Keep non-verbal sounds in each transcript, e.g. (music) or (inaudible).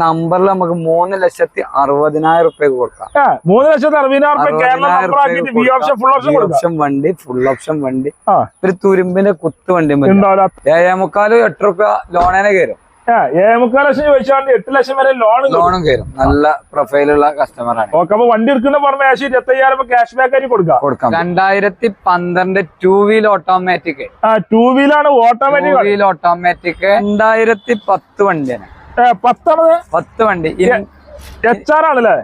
നമ്പറിൽ നമുക്ക് മൂന്ന് ലക്ഷത്തി അറുപതിനായിരം റുപ്യക്ക് കൊടുക്കാം. മൂന്ന് ലക്ഷത്തി അറുപതിനായിരം റുപ്യ ഓപ്ഷൻ വണ്ടി ഫുൾ ഓപ്ഷൻ വണ്ടി. ഒരു തുരുമ്പിന്റെ കുത്ത് വണ്ടി ഏഴേ മുക്കാൽ എട്ട് റുപ്യ ലോണേനെ കയറും. ഏ ഏഴ് മുക്കാൽ ലക്ഷം ചോദിച്ചാൽ എട്ട് ലക്ഷം വരെ ലോൺ ലോണും കയറും. നല്ല പ്രൊഫൈലുള്ള കസ്റ്റമറാണ് ഓക്കെ അപ്പൊ വണ്ടി എടുക്കുന്ന പറഞ്ഞ ഏകദേശം ഇരുപത്തയ്യായിരം ക്യാഷ് ബാക്ക് ആയിട്ട് കൊടുക്കാം. കൊടുക്കാം. രണ്ടായിരത്തി പന്ത്രണ്ട് ടൂ വീൽ ഓട്ടോമാറ്റിക് ആ ടൂ വീലാണ് ടൂ ഓട്ടോമാറ്റിക് വീൽ ഓട്ടോമാറ്റിക് രണ്ടായിരത്തി പത്ത് വണ്ടിയാണ് പത്താണത്? പത്ത് വണ്ടി. എച്ച് ആർ ആണല്ലേ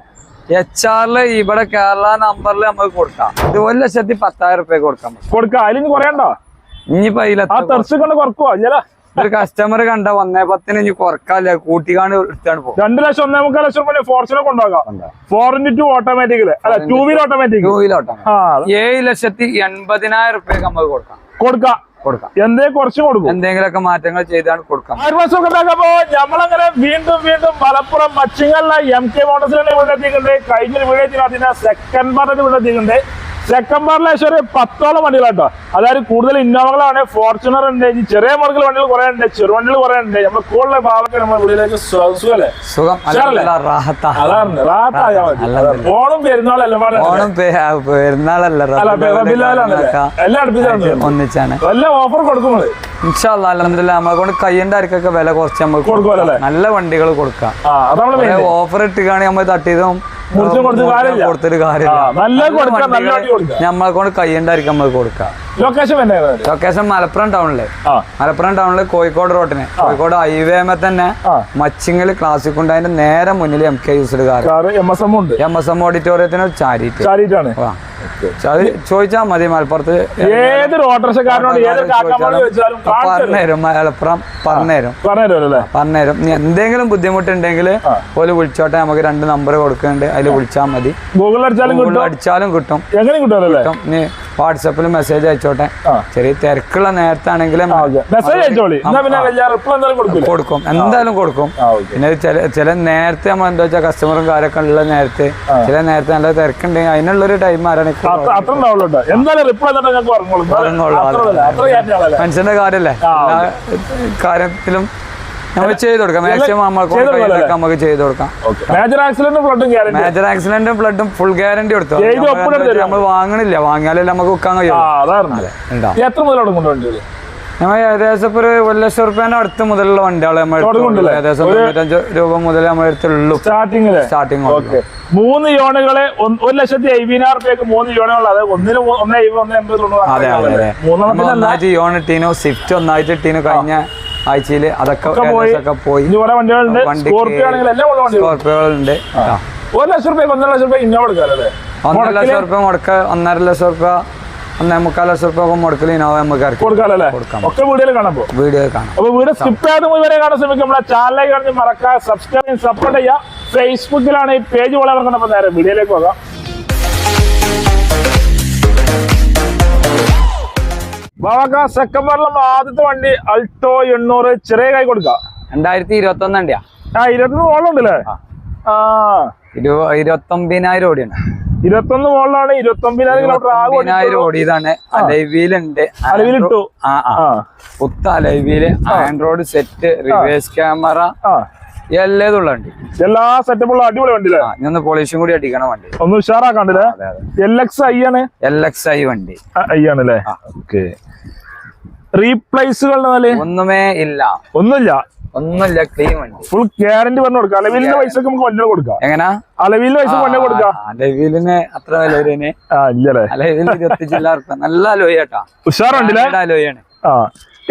എച്ച് ആറിൽ ഇവിടെ കേരള നമ്പറിൽ നമുക്ക് കൊടുക്കാം. ഇത് ഒരു ലക്ഷത്തി പത്തായിരം റുപ്യ കൊടുക്കാം. കൊടുക്കാം. അതിന് കുറയണ്ടോ? ഇനിയിപ്പോ ആ അതിലെത്ര തെർച്ച് കൊണ്ട് കുറക്കുവോ? അല്ല ഒരു കസ്റ്റമർ കണ്ട ഒന്നേ പത്തിന് ഇനി കുറക്കാല്ല? കൂട്ടിക്കാണ്ട് എടുത്താണ് പോകും രണ്ട് ലക്ഷം ഒന്നേ മുക്കാൽ ലക്ഷം റുപ്യ ഫോർച്ചുണർ കൊണ്ടുപോകാം. ഫോർ ഇന്റു ടു ഓട്ടോമാറ്റിക്കിൽ അല്ല two wheeler automatic two wheeler auto ഏഴ് ലക്ഷത്തി എൺപതിനായിരം റുപ്യക്ക് നമുക്ക് കൊടുക്കാം. കൊടുക്കാം. കൊടുക്കാം. എന്തേ കുറച്ച് കൊടുക്കും. എന്തെങ്കിലുമൊക്കെ മാറ്റങ്ങൾ ചെയ്താണ് കൊടുക്കാം. ഉണ്ടാക്കുമ്പോ നമ്മളങ്ങനെ വീണ്ടും വീണ്ടും മലപ്പുറം മച്ചിങ്ങലിലെ എം കെ മോട്ടോഴ്സിലാണ് ഇവിടെ എത്തിക്കുന്നത് കഴിഞ്ഞ വീഡിയോ അതിന്റെ സെക്കൻഡ് പാർട്ടിൽ ഇവിടെ എത്തിക്കുന്നത് ഒരു പത്തോളം വണ്ടികളാട്ടോ അതായത് കൂടുതൽ ഇന്നോവകളാണ് ഫോർച്യൂണർ ഉണ്ട് ചെറിയ മോഡൽ വണ്ടികൾ കുറെ ഉണ്ട് ചെറുവണ്ടികൾ കുറെ ഉണ്ട്. നമ്മൾ കൂടുതൽ ഭാഗത്തെ നമ്മുടെ വീട്ടിലേക്ക് സുഖല്ലേ സുഖം. അതാണ് റാത്തായാ ഓണം പെരുന്നാളല്ലേ ഓണം പെരുന്നാളല്ല എല്ലാം ഒന്നിച്ചാണ്. എല്ലാം ഓഫർ കൊടുക്കുന്നത് ഇൻഷാല്ലാ അലഹമില്ല നമ്മളെ കൊണ്ട് കയ്യന്റെ അരക്കൊക്കെ വില കുറച്ച് കൊടുക്കുമല്ലോ നല്ല വണ്ടികൾ കൊടുക്കാം. ഓഫർ ഇട്ടുകയാണെങ്കിൽ നമ്മൾ തട്ടിയതും. കൊടുത്തിട്ട് കാര്യമില്ല. നമ്മളെ കൊണ്ട് കൈയുണ്ടായിരിക്കും നമ്മൾ കൊടുക്കാം. ലൊക്കേഷൻ മലപ്പുറം ടൗണിൽ മലപ്പുറം ടൗണിൽ കോഴിക്കോട് റോട്ടിന് കോഴിക്കോട് ഹൈവേമ തന്നെ. മച്ചിങ്ങൽ ക്ലാസ്സിക് ഉണ്ട്. അതിന്റെ നേരെ മുന്നിൽ M K use car M S M ഓഡിറ്റോറിയത്തിന് S M ചാരിയിട്ടാണ് ചോദിച്ചാൽ മതി മലപ്പുറത്ത്. ഏതൊരു ഓട്ടോറിക്ഷക്കാരനോട്. പറഞ്ഞുതരും. മലപ്പുറം പറഞ്ഞുതരും. പറഞ്ഞുതരും. എന്തെങ്കിലും ബുദ്ധിമുട്ടുണ്ടെങ്കിൽ ഓൽ വിളിച്ചോട്ടെ. നമുക്ക് രണ്ട് നമ്പർ കൊടുക്കുന്നുണ്ട്. അതിൽ വിളിച്ചാൽ മതി. ഗൂഗിളിൽ അടിച്ചാലും കിട്ടും. അടിച്ചാലും കിട്ടും. എങ്ങനെ കിട്ടും വാട്സപ്പിൽ മെസ്സേജ് അയച്ചോട്ടെ. ചെറിയ തിരക്കുള്ള എന്തായാലും കൊടുക്കും. എന്തായാലും കൊടുക്കും. പിന്നെ ചില ചില നേരത്തെ നമ്മൾ എന്താ വെച്ചാൽ കസ്റ്റമറും കാര്യമൊക്കെ ഉള്ള നേരത്തെ ചില നേരത്തെ നല്ല തിരക്കുണ്ടെങ്കിൽ അതിനുള്ളൊരു ടൈം ആരാണ് മനുഷ്യന്റെ കാര്യല്ലേ കാര്യത്തിലും നമ്മൾ ചെയ്ത് കൊടുക്കാം. മാക്സിമം നമുക്ക് ചെയ്ത് കൊടുക്കാം മേജർ ആക്സിഡന്റും ഫ്ലഡും ഗ്യാരണ്ടി മേജർ ആക്സിഡന്റും ബ്ലഡും ഫുൾ ഗ്യാരണ്ടി കൊടുത്തു. നമ്മൾ വാങ്ങണില്ല. വാങ്ങിയാലേ നമുക്ക് വിൽക്കാൻ കഴിയും എത്ര തുടങ്ങുന്നുണ്ട് വണ്ടികൾ നമ്മൾ ഏകദേശം ഇപ്പൊ ഒരു ഒരു ലക്ഷം റുപ്യേന്റെ അടുത്ത് മുതലുള്ള വണ്ടികൾ നമ്മൾ? ഏകദേശം തൊണ്ണൂറ്റഞ്ച് രൂപ മുതൽ നമ്മൾ എടുത്തുള്ളൂ. സ്റ്റാർട്ടിംഗ് സ്റ്റാർട്ടിംഗ് മൂന്ന് യോണുകളെ ഒരു ലക്ഷത്തി അയ്യായിരം റുപ്യക്ക് മൂന്ന് യോണുകൾ അതെ ഒന്നിന് ഒന്നേ ഒന്ന് എൺപത് ഒന്നായിട്ട് യോൺ ഇട്ടീനു സ്വിഫ്റ്റ് ഒന്നായിട്ട് ഇട്ടീനു. കഴിഞ്ഞ ആഴ്ചയിൽ അതൊക്കെ പോയി. സ്കോർപ്പിയോകളുണ്ട് ഒരു ലക്ഷം റുപ്യ ഒന്നര ലക്ഷം റുപ്യ ഇന്നോവ എടുക്കാറല്ലേ ഒന്നര ലക്ഷം റുപ്യ മുടക്ക ഒന്നര ലക്ഷം റുപ്യ ഒന്നേ മുക്കാൽ ലക്ഷം റുപ്യ ഒക്കെ മുടക്കൽ ഇന്നോവ നമുക്ക്. ഒക്കെ വീഡിയോയിൽ കാണുമ്പോൾ വീഡിയോ കാണാം. അപ്പൊ വീഡിയോ സ്കിപ്പ് ചെയ്യാതെ മുഴുവനെ കാണാൻ ശ്രമിക്കും നമ്മുടെ ചാനലിലേക്ക് കാണി മറക്കുക സബ്സ്ക്രൈബ് സപ്പോർട്ട് ചെയ്യുക. ഫേസ്ബുക്കിലാണ് ഈ പേജ് വളരെ നേരെ വീഡിയോയിലേക്ക് പോകാം. ബാബാക്ക സെക്കൻഡ് സെക്കൻഡറിലും ആദ്യത്തെ വണ്ടി അൾട്ടോ എണ്ണൂറ് ചെറിയ കൈ കൊടുക്ക. രണ്ടായിരത്തി ഇരുപത്തി ഒന്ന് വണ്ടിയാ. ആ ഇരുപത്തൊന്ന് മോളുണ്ടല്ലേ ആ. ഇരു ഇരുപത്തൊമ്പതിനായിരം ഓടിയാണ്. ഇരുപത്തൊന്ന് മോളിലാണ് ഇരുപത്തൊമ്പതിനായിരം കിലോമീറ്റർ ആകെ ഇരുപത്തൊമ്പതിനായിരം ഓടിയതാണ്. അലൈവിയിലുണ്ട്. അലവിലിട്ടു. ആ ആ. പുത്ത അലൈവിയിൽ ആൻഡ്രോയിഡ് സെറ്റ് റിവേഴ്സ് ക്യാമറ എല്ലാതുള്ള വണ്ടി. എല്ലാ സെറ്റപ്പുള്ള അടിപൊളി വണ്ടി. ഞാൻ പോളിഷും കൂടി അടിക്കണ വണ്ടി. ഒന്ന് ഉഷാറാക്കാണ്ടല്ലേ? എൽ എക്സ് ഐ ആണ്? എൽ എക്സ് ഐ വണ്ടി. ഐ ആണല്ലേ? ഓക്കെ റീപ്ലേസുകളുടെ നില ഒന്നുമേ ഇല്ല. ഒന്നുമില്ല. ഒന്നുമില്ല ക്ലീൻ വണ്ടി. ഫുൾ ഗ്യാരണ്ടി പറഞ്ഞു കൊടുക്കാം. അലവിലിന്റെ പൈസക്ക് നമുക്ക് വണ്ടി കൊടുക്കാം. എങ്ങനാ? അലവിലിന്റെ പൈസ വണ്ടി കൊടുക്കാം. അലവിലിന് അത്ര വില അലവിൽ ഇരുപത്തി റുപ്യ നല്ല അലോയ് കേട്ടാ. ഉഷാറുണ്ടല്ലേ? അലോയാണ് ആ.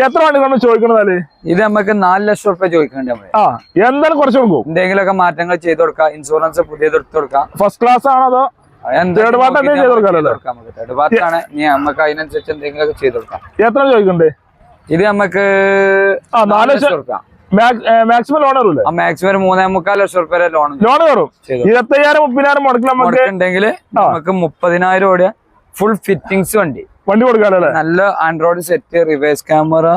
എത്ര വണ്ടി നമ്മൾ ചോദിക്കണതാൽ? ഇത് നമുക്ക് നാല് ലക്ഷം റുപ്യ ചോദിക്കണ്ടേ നമ്മൾ. ആ എന്തായാലും കുറച്ച് കൊടുക്കും എന്തെങ്കിലുമൊക്കെ മാറ്റങ്ങൾ ചെയ്ത് കൊടുക്കാം ഇൻഷുറൻസ് പുതിയത് എടുത്ത് കൊടുക്കാം. ഫസ്റ്റ് ക്ലാസ് ആണോ അതോ തേർഡ് പാർട്ട് ചെയ്ത് കൊടുക്കാമല്ലോ? തേർഡ് പാർട്ട് ആണ്. ഇനി നമുക്ക് അതിനനുസരിച്ച് എന്തെങ്കിലുമൊക്കെ ചെയ്ത് കൊടുക്കാം. എത്ര ചോദിക്കണ്ടേ? ഇത് നമുക്ക് നാല് ലക്ഷം. കൊടുക്കാം മാക്സിമം ലോൺ വരൂല്ലേ? ആ മാക്സിമം മൂന്നേ മുക്കാൽ ലക്ഷം റുപ്യ ലോൺ ലോൺ ചെയ്തു. ഇരുപത്തയ്യായിരം മുപ്പതിനായിരം മുടക്കിൽ നമുക്ക് കൊടുക്കണ്ടെങ്കിൽ നമുക്ക് മുപ്പതിനായിരം ഓടിയ ഫുൾ ഫിറ്റിംഗ്സ് വണ്ടി. വണ്ടി കൊടുക്കാനല്ലേ നല്ല android set reverse camera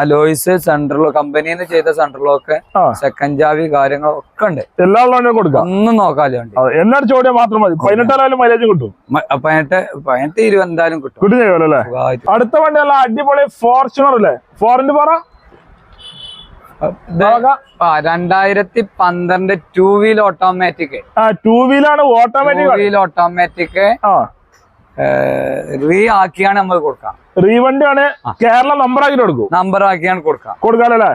alloys സെൻട്രലോ കമ്പനിയിൽ നിന്ന് ചെയ്ത സെൻട്രലൊക്കെ ഒക്കെ സെക്കൻഡ് ജാവി കാര്യങ്ങളൊക്കെ ഉണ്ട്. എല്ലാ ലോണും കൊടുക്കാം. ഒന്നും നോക്കാതെ അതെ എന്നാലും ചോദ്യം മാത്രം മതി. പതിനെട്ടായാലും മൈലേജ് കിട്ടും. പതിനെട്ട് പതിനെട്ട് ഇരുപത് എന്തായാലും കിട്ടും. കിട്ടും ചെയ്യുമല്ലോ അല്ലേ? അടുത്ത വണ്ടി അല്ല അടിപൊളി ഫോർച്യൂണർ അല്ലേ? ഫോറിന്റെ പറ. രണ്ടായിരത്തി പന്ത്രണ്ട് ടൂ വീൽ ഓട്ടോമാറ്റിക് ടൂ വീലാണ് ടൂ ഓട്ടോമാറ്റിക് വീൽ ഓട്ടോമാറ്റിക് റീ ആക്കിയാണ് നമ്മൾ കൊടുക്കാം. റീവണ്ടി ആണ് കേരള നമ്പർ ആക്കി കൊടുക്കും. നമ്പർ ആക്കിയാണ് കൊടുക്കാം. കൊടുക്കാനല്ലേ?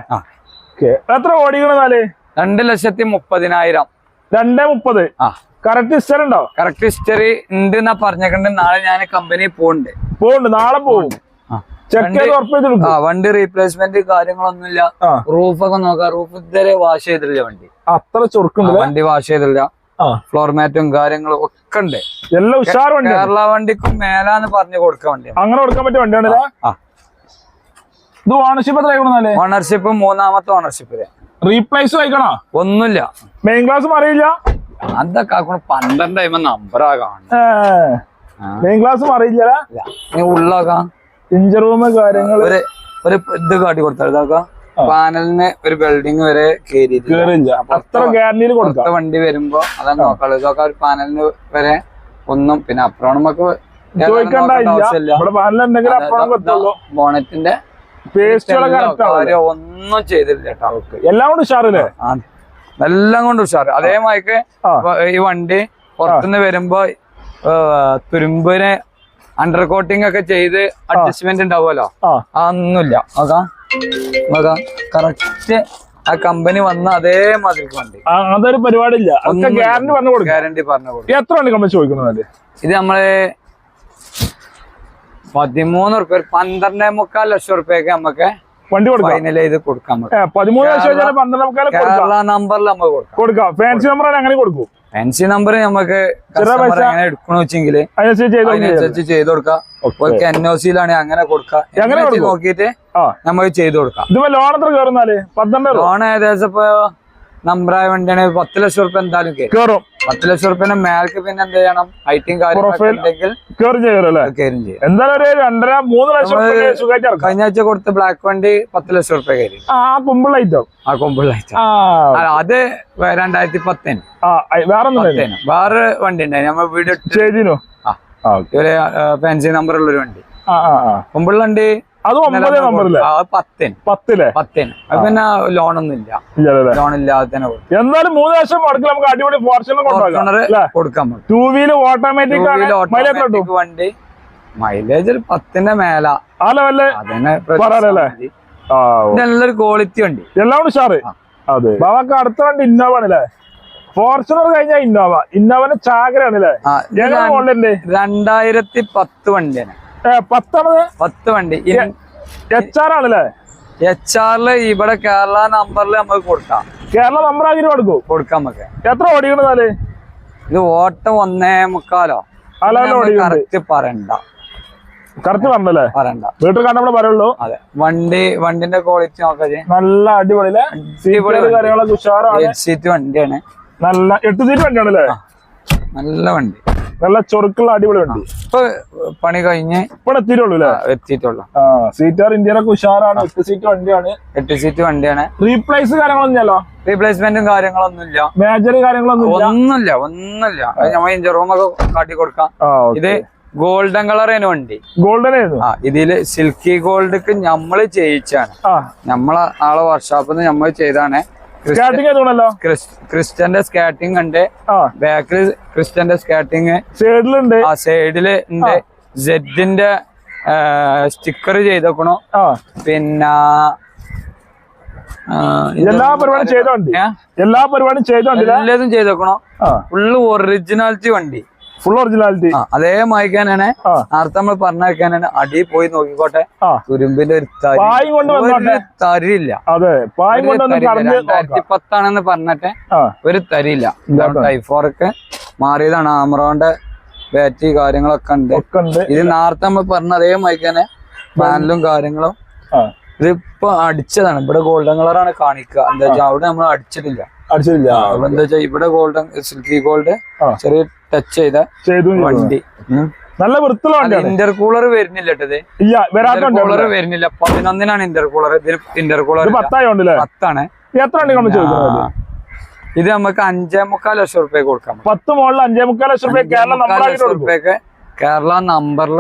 എത്ര ഓടിക്കണെന്നാൽ രണ്ട് ലക്ഷത്തി മുപ്പതിനായിരം. രണ്ടേ മുപ്പത്. ആ. കറക്റ്റ് ഹിസ്റ്ററി ഉണ്ടോ? കറക്റ്റ് ഹിസ്റ്ററി ഉണ്ട് എന്നാ പറഞ്ഞേക്കണ്ട് നാളെ ഞാൻ കമ്പനി പോണ്ട് പോണ്ട് നാളെ പോകും ആ. വണ്ടി റീപ്ലേസ്മെന്റ് കാര്യങ്ങളൊന്നുമില്ല. റൂഫ് ഒക്കെ നോക്കാം. റൂഫ് ഇതുവരെ വാഷ് ചെയ്തിട്ടില്ല വണ്ടി. അത്ര ചുരുക്കുണ്ട് വണ്ടി വാഷ് ചെയ്തിട്ടില്ല. ഫ്ലോർ മാറ്റും കാര്യങ്ങളും ഒക്കെ ഉണ്ട്. എല്ലാം ഉഷാർ വണ്ടി കേരള വണ്ടിക്കും മേലാന്ന് പറഞ്ഞു കൊടുക്കാൻ വണ്ടി അങ്ങനെ കൊടുക്കാൻ പറ്റിയ വണ്ടിയാണ് ഇത് ഓണർഷിപ്പ് എത്ര ഓണർഷിപ്പ് മൂന്നാമത്തെ ഓണർഷിപ്പ് റീപ്ലേസ് വായിക്കണോ? ഒന്നുമില്ല. മെയിൻ ക്ലാസ് അറിയില്ല? അതൊക്കെ ആക്കണം പന്ത്രണ്ട് ടൈം നമ്പറാ കാണുന്നത്. മെയിൻ ക്ലാസ് അറിയില്ല ഉള്ളാക്കാം ഇഞ്ചർ റൂം കാര്യങ്ങൾ ഒരു ഇത് കാട്ടി കൊടുത്താൽ ഇതാക്കാം. പാനലിന് ഒരു ബിൽഡിംഗ് വരെ കൊടുക്കാം. വണ്ടി വരുമ്പോ അതാണ് നോക്കാളൂ ഇതൊക്കെ ഒരു പാനലിന് വരെ ഒന്നും പിന്നെ അപ്പുറം നമുക്ക് ബോണറ്റിന്റെ ഒന്നും ചെയ്തില്ല എല്ലാം കൊണ്ട് ഉഷാറില്ലേ? എല്ലാം കൊണ്ട് ഉഷാറ്. അതേമാതിരിക്ക് ആ. ഈ വണ്ടി പുറത്തുനിന്ന് വരുമ്പോ തുരുമ്പിനെ അണ്ടർ കോട്ടിംഗ് ഒക്കെ ചെയ്ത് അഡ്ജസ്റ്റ്മെന്റ് ഉണ്ടാവുമല്ലോ? അതൊന്നുമില്ല. നോക്കാം നോക്കാം കറക്റ്റ് ആ കമ്പനി വന്ന അതേമാതിരി വണ്ടി. ആ, അതൊരു പരിപാടിയില്ല. ഒക്കെ ഗ്യാരണ്ടി പറഞ്ഞു കൊടുക്കാം. ഗ്യാരണ്ടി പറഞ്ഞു കൊടുക്കും. എത്ര വണ്ടി കമ്പനി ചോദിക്കുന്നത് ഇത് നമ്മൾ പതിമൂന്ന് റുപ്യ പന്ത്രണ്ടേ മുക്കാൽ ലക്ഷം റുപ്യൊക്കെ നമുക്ക് വണ്ടി കൊടുക്കാം. ഫൈനൽ ചെയ്ത് കൊടുക്കാൻ പറ്റും ഏ, പതിമൂന്ന് ലക്ഷം പന്ത്രണ്ട് കൊടുക്കാം. കേരള നമ്പറിൽ നമുക്ക് കൊടുക്കാം. കൊടുക്കാം. ഫാൻസി നമ്പർ അങ്ങനെ കൊടുക്കും. ഫാൻസി നമ്പർ നമുക്ക് എങ്ങനെ എടുക്കണ വെച്ചെങ്കിൽ അതിനനുസരിച്ച് ചെയ്തോ കൊടുക്കാം. എൻ ഒ സിയിലാണ് അങ്ങനെ കൊടുക്കാം? നോക്കിയിട്ട് ആ. ചെയ്തു കൊടുക്കാം. ഇതിപ്പോ ലോൺ എത്ര കയറുന്നാൽ പന്ത്രണ്ട് ലോൺ ഏകദേശം ഇപ്പൊ നമ്പറായ വണ്ടിയാണ് പത്ത് ലക്ഷം റുപ്യ എന്തായാലും കയറും പത്ത് ലക്ഷം റുപ്യന്റെ മേൽക്ക് പിന്നെ എന്ത് ചെയ്യണം? ഹൈറ്റും കാര്യങ്ങളും കഴിഞ്ഞ ആഴ്ച കൊടുത്ത ബ്ലാക്ക് വണ്ടി പത്ത് ലക്ഷം റുപ്യ കയറി. ഐറ്റം ആ ആ അത് രണ്ടായിരത്തി പത്തിന്. വേറെ വേറെ വണ്ടി ഉണ്ടായി നമ്മൾ ആ. ആ ഒരു ഫാൻസി നമ്പർ ഉള്ള ഒരു വണ്ടി. ആ അത് ഒമ്പത് അത് പത്തിന്. പത്തില്ലേ പത്തിന്. അത് പിന്നെ ലോണൊന്നും ഇല്ല ലോൺ ഇല്ലാതെ തന്നെ എന്നാലും മൂന്ന് ലക്ഷം മുടക്കി നമുക്ക് അടിപൊളി ഫോർച്യൂണർ കൊടുക്കാൻ ടൂ വീൽ ഓട്ടോമാറ്റിക് വണ്ടി. മൈലേജ് ഒരു പത്തിന്റെ മേല. നല്ലൊരു ക്വാളിറ്റി ഉണ്ട് എല്ലാം ഉഷാറ്. അതെ. ബാബക്ക് അടുത്ത വണ്ടി ഇന്നോവ. ആണല്ലേ ഫോർച്യൂണർ കഴിഞ്ഞാൽ ഇന്നോവ ഇന്നോവന് മോഡലുണ്ട് രണ്ടായിരത്തി പത്ത് വണ്ടിയാണ്. ഏ പത്താണത് പത്ത് വണ്ടി. എച്ച് ആർ ആണല്ലേ എച്ച് ആറിൽ ഇവിടെ കേരള നമ്പറിൽ നമുക്ക് കൊടുക്കാം. കേരള നമ്പർ ആക്കി കൊടുക്കും. കൊടുക്കാം നമുക്ക് എത്ര ഓടിക്കണതാൽ ഇത് ഓട്ടം ഒന്നേ മുക്കാലോ. കറക്റ്റ് പറയണ്ട. കറക്റ്റ് പറഞ്ഞല്ലേ? പറയണ്ട. വീട്ടിൽ കണ്ടപ്പോൾ പറയുള്ളൂ. അതെ. വണ്ടി വണ്ടിന്റെ ക്വാളിറ്റി നോക്കാതെ നല്ല അടിപൊളി കാര്യങ്ങളൊക്കെ ഉഷാറാണ്. സീറ്റ് വണ്ടിയാണ്. നല്ല എട്ട് സീറ്റ് വണ്ടിയാണല്ലേ? നല്ല വണ്ടി. നല്ല ചൊറുക്കുള്ള അടിപൊളി വണ്ടി. ഇപ്പൊ പണി കഴിഞ്ഞ് ഇവിടെ എത്തിയിട്ടുള്ളൂ അല്ലേ എത്തിയിട്ടുള്ളു. ആ സീറ്റാർ ഇന്ത്യയിലൊക്കെ ഉഷാറാണ്. എട്ട് സീറ്റ് വണ്ടിയാണ്. എട്ട് സീറ്റ് വണ്ടിയാണ്. റീപ്ലേസ് കാര്യങ്ങളൊന്നും ഇല്ലല്ലോ റീപ്ലേസ്മെന്റും കാര്യങ്ങളൊന്നുമില്ല. മേജർ കാര്യങ്ങളൊന്നും ഒന്നുമില്ല ഒന്നുമില്ല. ഞമ്മ നമ്മൾ ഇഞ്ചർ റൂമൊക്കെ കാട്ടി കൊടുക്കാം. ഇത് ഗോൾഡൻ കളർ കളറേന് വണ്ടി. ഗോൾഡൻ ആയിരുന്നു ആ ഇതിൽ സിൽക്കി ഗോൾഡ് നമ്മൾ ചെയ്യിച്ചാണ് നമ്മളെ ആളെ വർക്ക്ഷോപ്പിൽ നിന്ന് നമ്മൾ ചെയ്താണ്. സ്റ്റാർട്ടിങ് ആയതുകൊണ്ടല്ലോ ക്രിസ്- ക്രിസ്റ്റന്റെ സ്കാറ്റിംഗ് ഉണ്ട് ബാക്കിൽ ക്രിസ്റ്റന്റെ സ്കാറ്റിംഗ് സൈഡിലുണ്ട്. ആ സൈഡിൽ ഉണ്ട്. ജെഡിന്റെ സ്റ്റിക്കർ ചെയ്തേക്കണു. പിന്നെ എല്ലാ പരിപാടിയും ചെയ്തോണ്ട് എല്ലാ പരിപാടിയും ചെയ്തോണ്ട് എല്ലാതും ചെയ്തേക്കണോ. ഫുള്ള് ഒറിജിനാലിറ്റി വണ്ടി. ഫുൾ ഒറിജിനാലിറ്റി അതേ മായ്ക്കാനാണ്. നേരത്തെ നമ്മൾ പറഞ്ഞേക്കാനാണ് അടി പോയി നോക്കിക്കോട്ടെ. തുരുമ്പിന്റെ ഒരു തരി. പായും കൊണ്ട് വന്നോട്ടെ. തരിയില്ല. അതെ രണ്ടായിരത്തി പത്താണെന്ന് പറഞ്ഞിട്ട് ഒരു തരില്ല ടൈഫോറൊക്കെ മാറിയതാണ്. ആമറോന്റെ ബാറ്ററി കാര്യങ്ങളൊക്കെ ഉണ്ട്. ഇത് നേരത്തെ നമ്മൾ പറഞ്ഞ അതേ മായ്ക്കാനെ പാനലും കാര്യങ്ങളും. ഇതിപ്പോ അടിച്ചതാണ്. ഇവിടെ ഗോൾഡൻ കളറാണ് കാണിക്കുക. എന്താ വെച്ചാൽ അവിടെ നമ്മൾ അടിച്ചിട്ടില്ല. അടിച്ചില്ല അപ്പൊ എന്താ വെച്ചാൽ ഇവിടെ ഗോൾഡൻ സിൽക്കി ഗോൾഡ് ചെറിയ ടച്ച് ചെയ്ത. വണ്ടി. നല്ല വൃത്തിയുള്ള വണ്ടിയാണ്. ഇന്റർകൂളർ വരുന്നില്ല കൂളർ ഇല്ല വരുന്നില്ല. പതിനൊന്നിനാണ് ഇന്റർകൂളർ ഇതിന് ഇന്റർകൂളർ കൂളർ പത്തായോണ്ടല്ലേ? പത്താണ്. എത്ര. ഇത് നമുക്ക് അഞ്ചേ മുക്കാൽ ലക്ഷം റുപ്യ കൊടുക്കാം പത്ത് മുകളിൽ അഞ്ചേ മുക്കാൽ ലക്ഷം റുപ്യ ലക്ഷം റുപ്യൊക്കെ കേരള നമ്പറിൽ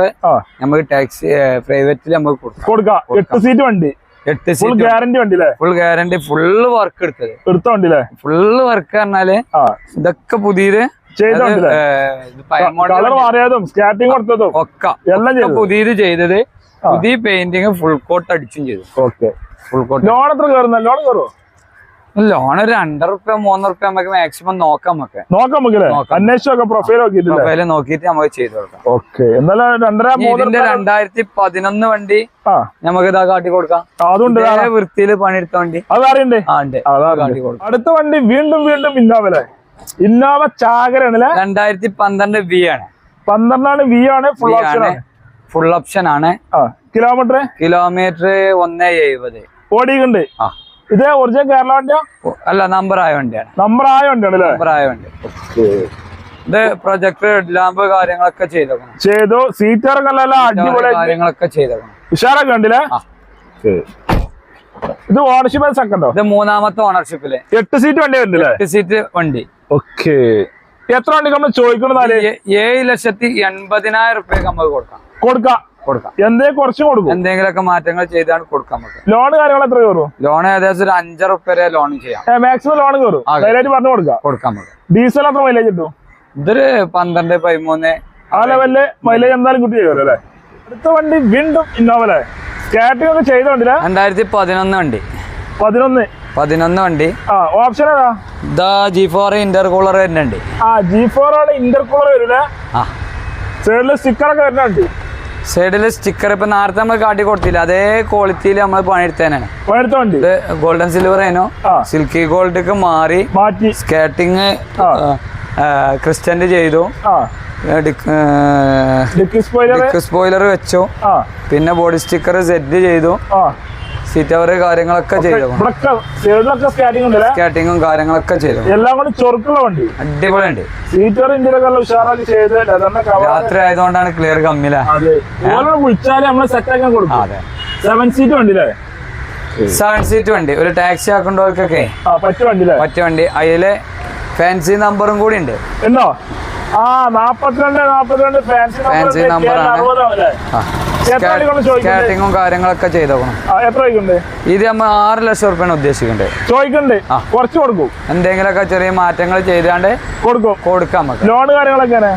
നമുക്ക് ടാക്സി പ്രൈവറ്റിൽ നമുക്ക് കൊടുക്കാം. എട്ട് സീറ്റ് വണ്ടി. എട്ട് സീറ്റ് ഗ്യാരണ്ടി വണ്ടി ഫുൾ ഗ്യാരണ്ടി ഫുള്ള് വർക്ക് എടുത്തത്. എടുത്ത വണ്ടി ഫുള്ള് വർക്ക് പറഞ്ഞാൽ ഇതൊക്കെ പുതിയത് ഒക്കെ പുതിയത് ചെയ്തത്. പുതിയ പെയിന്റിങ് ഫുൾ കോട്ട് അടിച്ചും ചെയ്തു. ഓക്കെ ഫുൾ കോട്ട് ലോൺ എത്ര കയറുന്ന ലോൺ കയറുമോ ലോൺ ഒരു രണ്ടര റുപ്യ മൂന്ന് റുപ്യ നമുക്ക്. മാക്സിമം നോക്കാം നമുക്ക് നോക്കാം. അന്വേഷിച്ചൊക്കെ പ്രൊഫൈൽ പ്രൊഫൈൽ നോക്കിയിട്ട് നമുക്ക് ചെയ്തു കൊടുക്കാം. ഓക്കെ ഇതിന്റെ രണ്ടായിരത്തി പതിനൊന്ന് വണ്ടി നമുക്ക് ഇതാ കാട്ടി കൊടുക്കാം. അതുണ്ട് വൃത്തിയിൽ പണിയെടുത്ത വണ്ടി. അടുത്ത വണ്ടി വീണ്ടും വീണ്ടും ഇന്നോവല്ലേ ഇന്നോവ അല്ലേ? രണ്ടായിരത്തി പന്ത്രണ്ട് വി ആണ്. പന്ത്രണ്ടാണ് വി ആണ് ഫുൾ ഓപ്ഷൻ ഫുൾ ഓപ്ഷൻ ആണ്. കിലോമീറ്റർ കിലോമീറ്റർ ഒന്നേ എഴുപത്. ഓടിയുണ്ട് ആ. ഇത് ഒറിജിനൽ കേരള വണ്ടിയാ? അല്ല നമ്പർ ആയ വണ്ടിയാണ്. നമ്പർ ആയ വണ്ടിയാണ് നമ്പർ ആയ വണ്ടി. ഇത് പ്രൊജക്ടർ ലാമ്പ് കാര്യങ്ങളൊക്കെ ചെയ്തേക്കണം. ചെയ്തു സീറ്റർ അടിപൊളി കാര്യങ്ങളൊക്കെ ചെയ്തേക്കണം. ഉഷാറൊക്കെ ഉണ്ടല്ലേ. ഇത് ഓണർഷിപ്പ് സെക്കൻഡോ ഇത് മൂന്നാമത്തെ ഓണർഷിപ്പിൽ എട്ട് സീറ്റ് വണ്ടി വരുന്നില്ലേ? എട്ട് സീറ്റ് വണ്ടി. ഓക്കെ. എത്ര വണ്ടി നമ്മൾ ചോദിക്കണം ഏ- ഏഴ് ലക്ഷത്തി എൺപതിനായിരം റുപ്യക്ക് നമുക്ക് കൊടുക്കാം കൊടുക്കാം. കൊടുക്കാം. എന്തേ കുറച്ച് കൊടുക്കും. എന്തെങ്കിലുമൊക്കെ മാറ്റങ്ങൾ ചെയ്താണ് കൊടുക്കാം നമുക്ക്. ലോൺ കാര്യങ്ങൾ എത്ര കയറും? ലോൺ ഏകദേശം ഒരു അഞ്ചര വരെ ലോൺ ചെയ്യാം. മാക്സിമം ലോൺ കയറും. പറഞ്ഞു കൊടുക്കാം. കൊടുക്കാം നമുക്ക്. ഡീസൽ എത്ര മൈലേജ് കിട്ടും? ഇതൊരു പന്ത്രണ്ട് പതിമൂന്ന്. ആ ലെവലിൽ മൈലേജ് എന്തായാലും കിട്ടി അല്ലേ? അടുത്ത വണ്ടി വീണ്ടും ഇന്നോവലെ സ്കാറ്റിംഗ് ഒക്കെ ചെയ്തോണ്ടില്ല രണ്ടായിരത്തി പതിനൊന്ന് വണ്ടി. പതിനൊന്ന്. പതിനൊന്ന് വണ്ടി. ആ ഓപ്ഷൻ ഏതാ? ഇതാ ജി ഫോർ ഇന്റർ കൂളർ വരുന്നുണ്ട്. ആ ജി ഫോർ ആണ് ഇന്റർകൂളർ വരില്ലേ ആ. സൈഡിൽ സ്റ്റിക്കർ ഒക്കെ വരുന്നുണ്ട് സൈഡിൽ സ്റ്റിക്കർ ഇപ്പൊ നേരത്തെ നമ്മൾ കാട്ടി കൊടുത്തില്ല. അതേ ക്വാളിറ്റിയിൽ നമ്മൾ പണിയെടുത്തേനാണ് ഇത് ഗോൾഡൻ സിൽവർ ആയിരുന്നു. ആ. സിൽക്കി ഗോൾഡ് മാറി മാറ്റി. സ്കേട്ടിങ്. ക്രിസ്റ്റന്റ് ചെയ്തു. ഡിക്കി സ്പോയിലർ വെച്ചു. പിന്നെ ബോഡി സ്റ്റിക്കർ സെറ്റ് ചെയ്തു. സീറ്റ് കവർ കാര്യങ്ങളൊക്കെ സ്കേട്ടിങ്ങും കാര്യങ്ങളൊക്കെ ചെയ്തു എല്ലാം കൂടി ചൊറുക്കുള്ള വണ്ടി. അടിപൊളിയുണ്ട്. സീറ്റർ ഇന്ത്യയിലൊക്കെ ഉഷാറാക്കി ചെയ്ത് രാത്രി ആയതുകൊണ്ടാണ് ക്ലിയർ വിളിച്ചാൽ നമ്മൾ സെറ്റ് ആക്കാൻ കൊടുക്കും. അതെ. സെവൻ സീറ്റ് വണ്ടി അല്ലേ? സെവൻ സീറ്റ് വണ്ടി. ഒരു ടാക്സി ആക്കേണ്ടവർക്കൊക്കെ പറ്റ വണ്ടി അതിൽ ഫാൻസി നമ്പറും കൂടി ഉണ്ട്. ഉണ്ടോ? ആ നാപ്പത്തിരണ്ട് നാപ്പത്തിരണ്ട്. ഫാൻസി നമ്പർ ആണ്. സ്കേട്ടിങ്ങും കാര്യങ്ങളൊക്കെ ചെയ്തോക്കണം. ഇത് നമ്മൾ ആറ് ലക്ഷം റുപ്യാണ് ഉദ്ദേശിക്കുന്നത് ചോദിക്കണ്ടേ കുറച്ച് കൊടുക്കും. എന്തെങ്കിലുമൊക്കെ ചെറിയ മാറ്റങ്ങൾ ചെയ്താണ്ട് കൊടുക്കും. കൊടുക്കാം നമുക്ക്. ലോൺ കാര്യങ്ങളൊക്കെ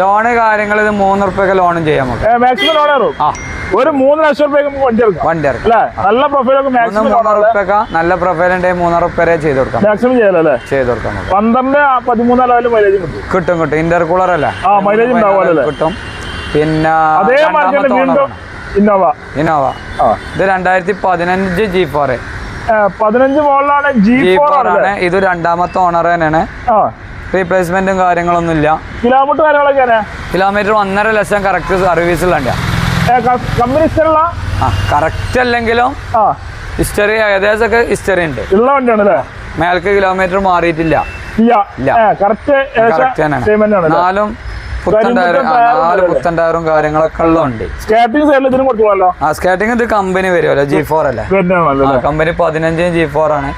ലോണ് കാര്യങ്ങൾ ഇത് മൂന്ന് റുപ്യൊക്കെ ലോണും ചെയ്യാം നമുക്ക്. മാക്സിമം ലോൺ ആ. ഒരു മൂന്ന് ലക്ഷം റുപ്യക്ക് വണ്ടി എടുക്കാം. വണ്ടി ഇറക്കാം നല്ല പ്രൊഫൈലൊക്കെ മാക്സിമം മൂന്ന് റുപ്യൊക്കെ നല്ല പ്രൊഫൈൽ ഉണ്ടെങ്കിൽ മൂന്ന് റുപ്യ വരെ ചെയ്ത് കൊടുക്കാം. മാക്സിമം ചെയ്യാലോ ചെയ്ത് കൊടുക്കാം പന്ത്രണ്ട് ആ, പതിമൂന്നാം ലെവലിൽ മൈലേജ് കിട്ടും കിട്ടും. ഇന്റർ കൂളർ അല്ല മൈലേജ് ഉണ്ടാവുമല്ലോ അല്ലേ? കിട്ടും. പിന്നെ ഇന്നോവ. ഇന്നോവ. ഇത് രണ്ടായിരത്തി പതിനഞ്ച് ജി ഫോർ പതിനഞ്ച് മോളിലാണ് ജി ഫോർ ആണ്. ഇത് രണ്ടാമത്തെ ഓണർ തന്നെയാണ്. റീപ്ലേസ്മെന്റും കാര്യങ്ങളൊന്നും ഇല്ല. കിലോമീറ്റർ കാര്യങ്ങളൊക്കെ കിലോമീറ്റർ ഒന്നര ലക്ഷം കറക്റ്റ് സർവീസ് കറക്റ്റ് അല്ലെങ്കിലും ഹിസ്റ്ററി ഏകദേശമൊക്കെ ഹിസ്റ്ററി ഉണ്ട്. ഉള്ള വണ്ടിയാണ് മേൽക്ക് കിലോമീറ്റർ മാറിയിട്ടില്ല. ഇല്ല. കറക്റ്റ് നാലും നാല് പുത്തൻ ടയറും കാര്യങ്ങളൊക്കെ ഉള്ളതുണ്ട്. ആ ഇത് കമ്പനി വരുമല്ലോ ജി ഫോർ അല്ലേ? കമ്പനി പതിനഞ്ച് ജി ഫോർ ആണ്.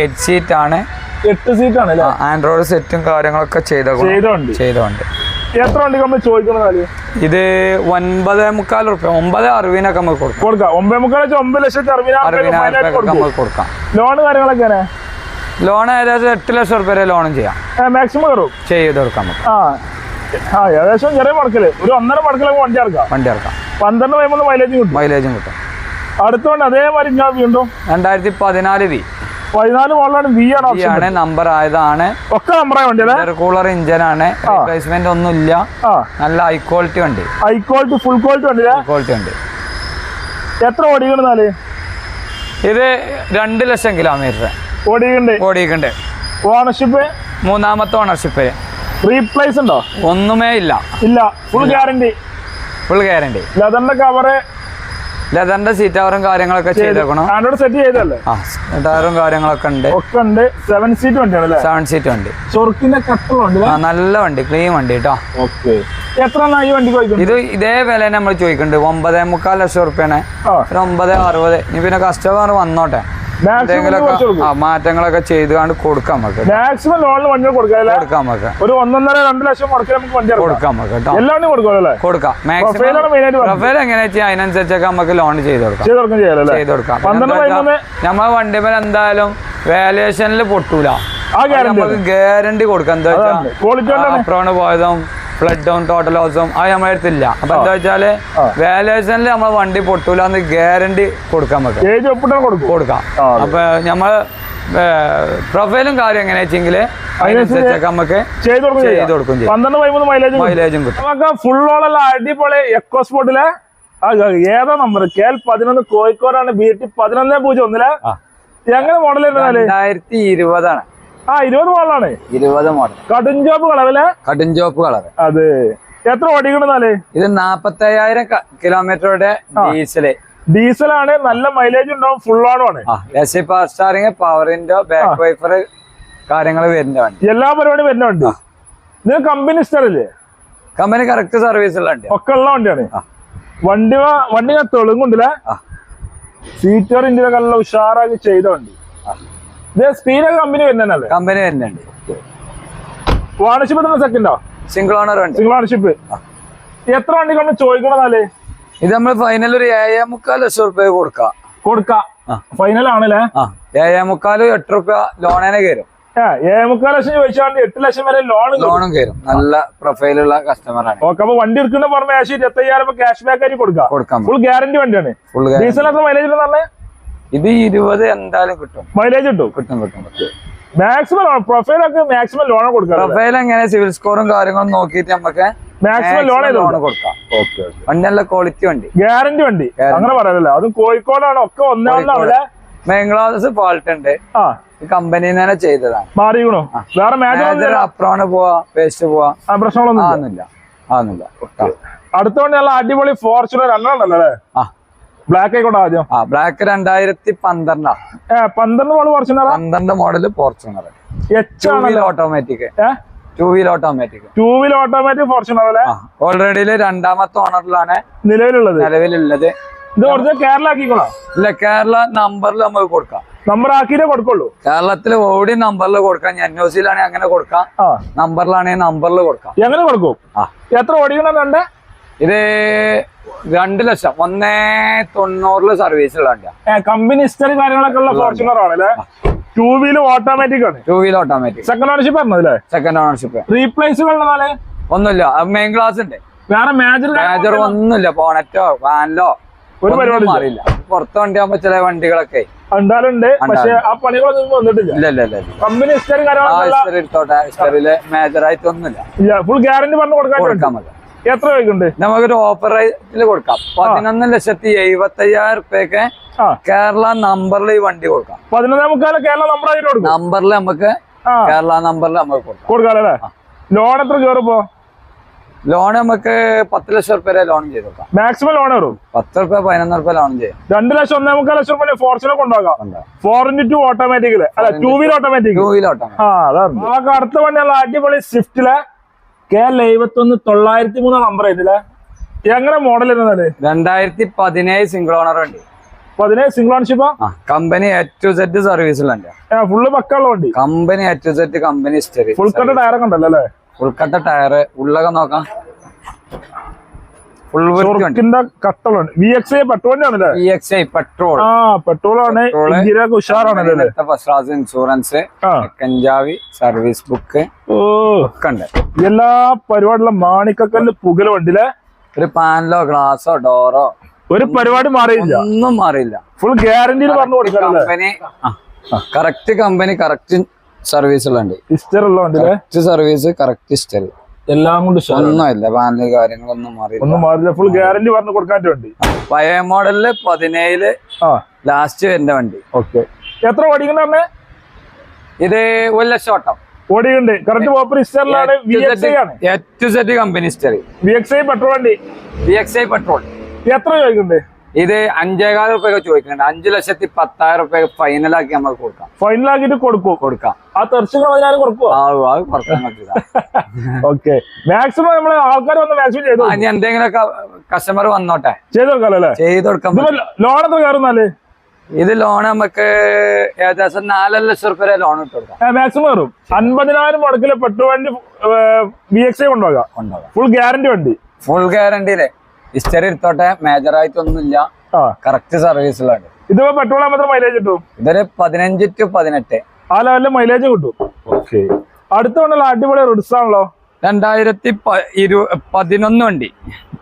എയ്റ്റ് സീറ്റ് ആണ്. എട്ട് സീറ്റ് ആണ് ആൻഡ്രോയിഡ് സെറ്റും കാര്യങ്ങളൊക്കെ ചെയ്തോണ്ട്. ചെയ്തോണ്ട്. എത്ര നമ്മൾ ഇത് ഒൻപത് മുക്കാൽ റുപ്യ ഒമ്പത് അറുപതിനൊക്കെ നമുക്ക് കൊടുക്കാം. കൊടുക്കാം. ഒമ്പത് മുക്കാൽ ഒമ്പത് ലക്ഷത്തി അറുപതിനായിരം കൊടുക്കും. ലോൺ കാര്യങ്ങളൊക്കെയാണ് ലോൺ ഏകദേശം എട്ട് ലക്ഷം റുപ്യ വരെ ലോണും ചെയ്യാം. മാക്സിമം കയറും. ചെയ്ത് കൊടുക്കാം നമുക്ക് ആ ആ ഏകദേശം ചെറിയ മടക്കൽ ഒരു ഒന്നര മടക്കലൊക്കെ വണ്ടി ഇറക്കാം. വണ്ടി ഇറക്കാം. പന്ത്രണ്ട് പതിമൂന്ന് മൈലേജും കിട്ടും. മൈലേജും കിട്ടും. അടുത്തോണ്ട് അതേമാതിരി ഞാൻ വീണ്ടും? രണ്ടായിരത്തി പതിനാല് വി പതിനാല് മോളിലാണ് വി ആണ് ആണ് നമ്പർ ആയതാണ്. ഒക്കെ നമ്പർ വണ്ടി അല്ലേ? കൂളർ ഇഞ്ചൻ ആണ്. റീപ്ലേസ്മെന്റ് ഒന്നുമില്ല ആ. നല്ല ഹൈ ക്വാളിറ്റി വണ്ടി. ഹൈ ക്വാളിറ്റി ഫുൾ ക്വാളിറ്റി വണ്ടി ക്വാളിറ്റി ഉണ്ട് എത്ര ഓടിക്കണെന്നാൽ ഇത് രണ്ട് ലക്ഷം കിലോമീറ്റർ ഓടിയിട്ടുണ്ട്. ഓണർഷിപ്പ് മൂന്നാമത്തെ ഓണർഷിപ്പ് റീപ്ലേസ് ഉണ്ടോ? ഒന്നുമേ ഇല്ല. ഇല്ല. ഫുൾ ഗ്യാരണ്ടി ഫുൾ ഗ്യാരണ്ടി ലെതറിന്റെ കവറ് ലെതറിന്റെ സീറ്റ് കവറും കാര്യങ്ങളൊക്കെ ചെയ്തേക്കണം? സെറ്റ് ചെയ്തല്ലേ ആ ടയറും കാര്യങ്ങളൊക്കെ ഉണ്ട്. ഒക്കെ ഉണ്ട്. സെവൻ സീറ്റ് വണ്ടി സെവൻ സീറ്റ് വണ്ടി. ചൊറുക്കിന്റെ കട്ടുള്ള ആ നല്ല വണ്ടി. ക്ലീൻ വണ്ടി കേട്ടോ ഓക്കെ എത്ര ഈ വണ്ടി ഇത് ഇതേ വില നമ്മൾ ചോദിക്കുന്നുണ്ട്. ഒമ്പതേ മുക്കാൽ ലക്ഷം റുപ്യാണ് ഒരു ഒമ്പത് അറുപത്. ഇനി പിന്നെ കസ്റ്റമർ വന്നോട്ടെ. എന്തെങ്കിലുമൊക്കെ മാറ്റങ്ങളൊക്കെ ചെയ്തുകൊണ്ട് കൊടുക്കാം നമുക്ക് മാക്സിമം ലോണിന് വണ്ടി കൊടുക്കാം. കൊടുക്കാം നമുക്ക്. ഒരു ഒന്നൊന്നര രണ്ട് ലക്ഷം മുടക്കി നമുക്ക് വണ്ടി കൊടുക്കാം നമുക്ക് കേട്ടോ. എല്ലാം കൊടുക്കാം കൊടുക്കാം. മാക്സിമം. പ്രൊഫൈൽ എങ്ങനെ വെച്ചാൽ അതിനനുസരിച്ചൊക്കെ നമുക്ക് ലോൺ ചെയ്ത് കൊടുക്കാം. ചെയ്ത് കൊടുക്കാം നമ്മളെ വണ്ടി മേലെ എന്തായാലും വാലുവേഷനിൽ പൊട്ടൂല. നമുക്ക് ഗ്യാരണ്ടി കൊടുക്കാം. എന്താ. വെച്ചാൽ പോയതും ഫ്ലഡും ടോട്ടൽ ലോസും അത് നമ്മളെ അടുത്തില്ല. അപ്പൊ എന്താ വെച്ചാൽ ആ. വാലുവേഷനിൽ നമ്മളെ വണ്ടി പൊട്ടൂല എന്ന് ഗ്യാരണ്ടി കൊടുക്കാൻ പറ്റും കൊടുക്കും. അപ്പൊ നമ്മൾ പ്രൊഫൈലും കാര്യം എങ്ങനെ വെച്ചെങ്കിൽ അതിനനുസരിച്ചൊക്കെ നമുക്ക് ചെയ്ത് കൊടുക്കും ചെയ്ത് കൊടുക്കും ചെയ്യും. പന്ത്രണ്ട് പതിമൂന്ന് മൈലേജ് മൈലേജും കിട്ടും. നമുക്ക് ഫുൾ ഓളല്ല അടിപൊളി എക്കോ സ്പോട്ടിലെ ഏതാ നമ്പർ കെ എൽ പതിനൊന്ന് കോഴിക്കോടാണ് ബി ടി പതിനൊന്ന് പൂജ്യം ഒന്നിലെ. എങ്ങനെ മോഡൽ രണ്ടായിരത്തി ഇരുപതാണ്. ആ ഇരുപത് മോഡലാണ്. ഇരുപത് മോഡൽ. കടുംചോപ്പ് കളറല്ലേ കടുംചോപ്പ് കളർ. അതെ. എത്ര ഓടിക്കണെന്നാൽ ഇത് നാപ്പത്തി അയ്യായിരം കിലോമീറ്ററുടെ ഡീസൽ. ഡീസലാണ് നല്ല മൈലേജ് ഉണ്ടാവും ഫുൾ ഓണും ആണ് S power steering power window back wiper കാര്യങ്ങൾ വരുന്ന വണ്ടി. എല്ലാ പരിപാടിയും വരുന്ന വണ്ടി. ഇത് കമ്പനി ഇഷ്ടമല്ലേ കമ്പനി കറക്റ്റ് സർവീസ് ഉള്ള ഒക്കെ ഉള്ള വണ്ടിയാണ്. വണ്ടി വണ്ടി ഞാൻ തെളുങ്ങുണ്ടല്ലേ സീറ്റർ ഇന്ത്യയിലെ നല്ല ഉഷാറാക്കി ചെയ്ത വണ്ടി. സ്പീഡൊക്കെ കമ്പനി വരുന്നല്ലേ കമ്പനി വരുന്നുണ്ട്. വാണർഷിപ്പ് എത്ര സെക്കൻഡോ സിംഗിൾ ഓണർ ഉണ്ട്. സിംഗിൾ ഓണർഷിപ്പ് എത്ര വണ്ടി കൊണ്ട് ചോദിക്കണമെന്നാലേ ഇത് നമ്മൾ ഫൈനൽ ഒരു ഏഴേ മുക്കാൽ ലക്ഷം റുപ്യ കൊടുക്കാം. കൊടുക്കാം. ഫൈനൽ ആണല്ലേ? ഏഴേ മുക്കാൽ എട്ട് റുപ്യ ലോണേനെ കയറും ഏഴേമുക്കാൽ ലക്ഷം ചോദിച്ചാണ്ട് എട്ട് ലക്ഷം വരെ ലോൺ ലോണും കയറും നല്ല പ്രൊഫൈലുള്ള കസ്റ്റമറാണ് ഓക്കെ അപ്പൊ വണ്ടി എടുക്കുന്ന പറഞ്ഞ ക്യാഷ് ഇരുപത്തയ്യായിരം ക്യാഷ് ബാക്ക് ആയിട്ട് കൊടുക്കാം. ഫുൾ ഗ്യാരണ്ടി വണ്ടിയാണ്. എത്ര മൈലേജ് പറഞ്ഞേ? ഇത് ഇരുപത് എന്തായാലും കിട്ടും. മൈലേജ് കിട്ടും? കിട്ടും കിട്ടും മാക്സിമം പ്രൊഫൈൽ ഒക്കെ മാക്സിമം ലോൺ കൊടുക്കാം പ്രൊഫൈൽ എങ്ങനെ സിവിൽ സ്കോറും കാര്യങ്ങളും നോക്കിയിട്ട് നമുക്ക് മാക്സിമം ലോൺ ലോൺ കൊടുക്കാം. ഓക്കെ വണ്ടി നല്ല ക്വാളിറ്റി വണ്ടി. ഗ്യാരണ്ടി വണ്ടി. അങ്ങനെ പറയാനല്ലോ അതും കോഴിക്കോടാണ്. ഒക്കെ ഒന്നേ അവിടെ മെയിൻ ഗ്ലാസ് ഫാൾട്ട് ഉണ്ട്. ആ. കമ്പനി തന്നെ ചെയ്തതാണ്. മാറിയോ വേറെ മേജർ അപ്രോണ് പോവാ പേസ്റ്റ് പോവാ. പ്രശ്നങ്ങളൊന്നും. ആന്നില്ല ആന്നില്ല അടുത്ത വണ്ടി നല്ല അടിപൊളി ഫോർച്യൂണർ അല്ലാണ്ടല്ലേ ബ്ലാക്ക് ആയിക്കോട്ടെ ആദ്യം. ആ ബ്ലാക്ക് രണ്ടായിരത്തി പന്ത്രണ്ടാ. പന്ത്രണ്ട് മോഡൽ ഫോർച്യൂണർ പന്ത്രണ്ട് മോഡൽ ഫോർച്യൂണർ എച്ച് ആണ് automatic two wheel automatic two wheel automatic Fortuner അല്ലേ? ആ ഓൾറെഡി രണ്ടാമത്തെ ഓണറിലാണ് നിലവിലുള്ളത്. നിലവിലുള്ളത്. ഇത് കുറച്ച് കേരള ആക്കിക്കോളാം ഇല്ല കേരള നമ്പറിൽ നമുക്ക് കൊടുക്കാം. നമ്പർ ആക്കിയിട്ടേ കൊടുക്കുള്ളൂ. കേരളത്തിൽ ഓടി നമ്പറിൽ കൊടുക്കാം. എൻ ഒ സിയിലാണെങ്കിൽ അങ്ങനെ കൊടുക്കാം. നമ്പറിലാണെങ്കിൽ നമ്പറിൽ കൊടുക്കാം. എങ്ങനെ കൊടുക്കും? എത്ര ഓടിക്കണമെന്നുണ്ട് ഇത് രണ്ട് ലക്ഷം ഒന്നേ തൊണ്ണൂറിൽ സർവീസ് ഉള്ള കമ്പനി ഹിസ്റ്ററി കാര്യങ്ങളൊക്കെ ഉള്ള ഫോർച്യൂണർ ആണ് അല്ലേ ടൂ വീൽ ഓട്ടോമാറ്റിക് ആണ്. Two wheel automatic second ownership പറഞ്ഞത് സെക്കൻഡ് ഓണർഷിപ്പ് റീപ്ലേസ് ഉള്ളതാലേ ഒന്നുമില്ല മെയിൻ ക്ലാസ് ഉണ്ട്. വേറെ മേജർ മേജർ ഒന്നുമില്ല പോണറ്റോ വാനിലോ ഒരു പരിപാടി. മാറിയില്ല. പുറത്ത് വണ്ടിയാകുമ്പോ ചില വണ്ടികളൊക്കെ. ഉണ്ടാലുണ്ട് പക്ഷെ ആ പണികളൊന്നും വന്നിട്ടില്ല. ഇല്ല ഇല്ല. കമ്പനി ഹിസ്റ്ററി കാര്യങ്ങളൊക്കെ മേജർ ആയിട്ട് ഒന്നുമില്ല. ഇല്ല ഫുൾ ഗ്യാരണ്ടി പറഞ്ഞു കൊടുക്കാൻ കൊടുക്കാൻ മതി എത്ര രൂപയ്ക്കുണ്ട്? നമുക്കൊരു ഓഫർ റേറ്റിൽ കൊടുക്കാം. പതിനൊന്ന് ലക്ഷത്തി എഴുപത്തി അയ്യായിരം റുപ്യക്ക് കേരള നമ്പറിൽ ഈ വണ്ടി കൊടുക്കാം. പതിനൊന്നേ മുക്കാൽ കേരള നമ്പർ നമ്പറിൽ നമുക്ക് കേരള നമ്പറിൽ നമുക്ക് കൊടുക്കാം. കൊടുക്കാല്ലേ ലോൺ എത്ര ചോറിപ്പോ ലോൺ നമുക്ക് പത്ത് ലക്ഷം റുപ്യ ലോൺ ചെയ്ത് കൊടുക്കാം. മാക്സിമം ലോൺ വരും? പത്ത് റുപ്യ പതിനൊന്ന് റുപ്യ ലോൺ ചെയ്യാം. രണ്ട് ലക്ഷം ഒന്നേ മുക്കാൽ ലക്ഷം റുപ്യ ഫോർച്യൂണർ കൊണ്ടുപോകാം. ഫോർ ഇന്റു ടു ഓട്ടോമാറ്റിക്കിൽ അല്ല two wheeler automatic two wheeler automatic അടുത്ത വണ്ടിയുള്ള അടിപൊളി സ്വിഫ്റ്റിലെ കെ എൽ എഴുപത്തൊന്ന് തൊള്ളായിരത്തി മൂന്ന് നമ്പർ ഇതിലെ എങ്ങനെ മോഡൽ ഇരുന്നാൽ രണ്ടായിരത്തി പതിനേഴ് സിംഗിൾ ഓണർ വണ്ടി. പതിനേഴ് സിംഗിൾ ഓൺഷിപ്പോ ആ? കമ്പനി എ ടു സെറ്റ് സർവീസിൽ വണ്ടി ഫുള്ള് പക്കുള്ള വണ്ടി. Company A to set company history full കട്ട ടയറൊക്കെ ഉണ്ടല്ലോ അല്ലേ ഫുൾ കട്ട ടയർ ഉള്ളൊക്കെ നോക്കാം. വി എക്സ് ഐ ആണല്ലേ? ഇ എക്സ് ഐ പെട്രോൾ ആ പെട്രോൾ ആണ്. Petrol. ഇന്ത്യയിലൊക്കെ ഉഷാറാണല്ലേ? ഫസ്റ്റ് ക്ലാസ് ഇൻഷുറൻസ് കഞ്ചാവി സർവീസ് ബുക്ക് ഒക്കെ ഉണ്ട്. എല്ലാ പരിപാടിയുള്ള മാണിക്കക്കല്ല് പുകല വണ്ടിയിലെ? ഒരു പാനലോ ഗ്ലാസോ ഡോറോ ഒരു പരിപാടി മാറിയില്ല. ഒന്നും മാറിയില്ല. ഫുൾ ഗ്യാരണ്ടിയിൽ പറഞ്ഞു company correct company correct service ഉള്ള സർവീസ് കറക്റ്റ് ഹിസ്റ്ററി എല്ലാം കൊണ്ട്. ഒന്നുമില്ല പാനൽ കാര്യങ്ങളൊന്നും മാറിയില്ല ഒന്നും മാറില്ല ഫുൾ ഗ്യാരണ്ടി പറഞ്ഞു കൊടുക്കാൻ വണ്ടി പഴയ മോഡലിൽ പതിനേഴിൽ ലാസ്റ്റ് വരുന്ന വണ്ടി ഓക്കെ എത്ര ഓടിക്കണ്ട പറഞ്ഞേ ഇത് ഒരു ലക്ഷം ഓട്ടം ഓടിയുണ്ട് കറക്റ്റ് പോപ്പർ ഹിസ്റ്ററിലാണ് വി എക്സ് ഐ ആണ് ഏറ്റവും set company history V X I petrol വണ്ടി വി എക്സ് ഐ പെട്രോൾ എത്ര ചോദിക്കുന്നുണ്ട് ഇത് അഞ്ചേകാൽ റുപ്യൊക്കെ ചോദിക്കുന്നുണ്ട്. അഞ്ചു ലക്ഷത്തി പത്തായിരം റുപ്യ ഫൈനലാക്കി നമ്മൾ കൊടുക്കാം. ഫൈനൽ ആക്കിട്ട് കൊടുക്കും. കൊടുക്കാം. ആ തെർച്ചുകൾ പതിനായിരം അത് കുറയ്ക്കാൻ പറ്റില്ല (laughs) ഓക്കെ. മാക്സിമം നമ്മൾ ആൾക്കാർ വന്ന് മാക്സിമം ചെയ്തു ഇനി എന്തെങ്കിലുമൊക്കെ കസ്റ്റമർ വന്നോട്ടെ. ചെയ്ത് കൊടുക്കാലോ അല്ലേ? ചെയ്ത് ഇതിപ്പോ ലോൺ എത്ര കയറുന്നാൽ ഇത് ലോൺ നമുക്ക് ഏകദേശം നാലര ലക്ഷം റുപ്യ ലോൺ ഇട്ട് കൊടുക്കാം. മാക്സിമം കയറും. അൻപതിനായിരം മുടക്കിലെ പെട്രോൾ വണ്ടി വി എക്സ് കൊണ്ടുപോകാം. ഫുൾ ഗ്യാരണ്ടി വണ്ടി. ഫുൾ ഗ്യാരണ്ടിയിലെ ഹിസ്റ്ററി എടുത്തോട്ടെ മേജർ ആയിട്ടൊന്നുമില്ല. ആ. കറക്റ്റ് സർവീസിലാണ് ഇതിപ്പോ പെട്രോൾ മാത്രം മൈലേജ് കിട്ടും? ഇതൊരു പതിനഞ്ച് ടു പതിനെട്ട്. ആ ലെവലിൽ മൈലേജ് കിട്ടും. ഓക്കെ അടുത്ത കൊണ്ടുള്ള അടിപൊളി റിഡ്സ് ആണല്ലോ. രണ്ടായിരത്തി പതിനൊന്ന് വണ്ടി.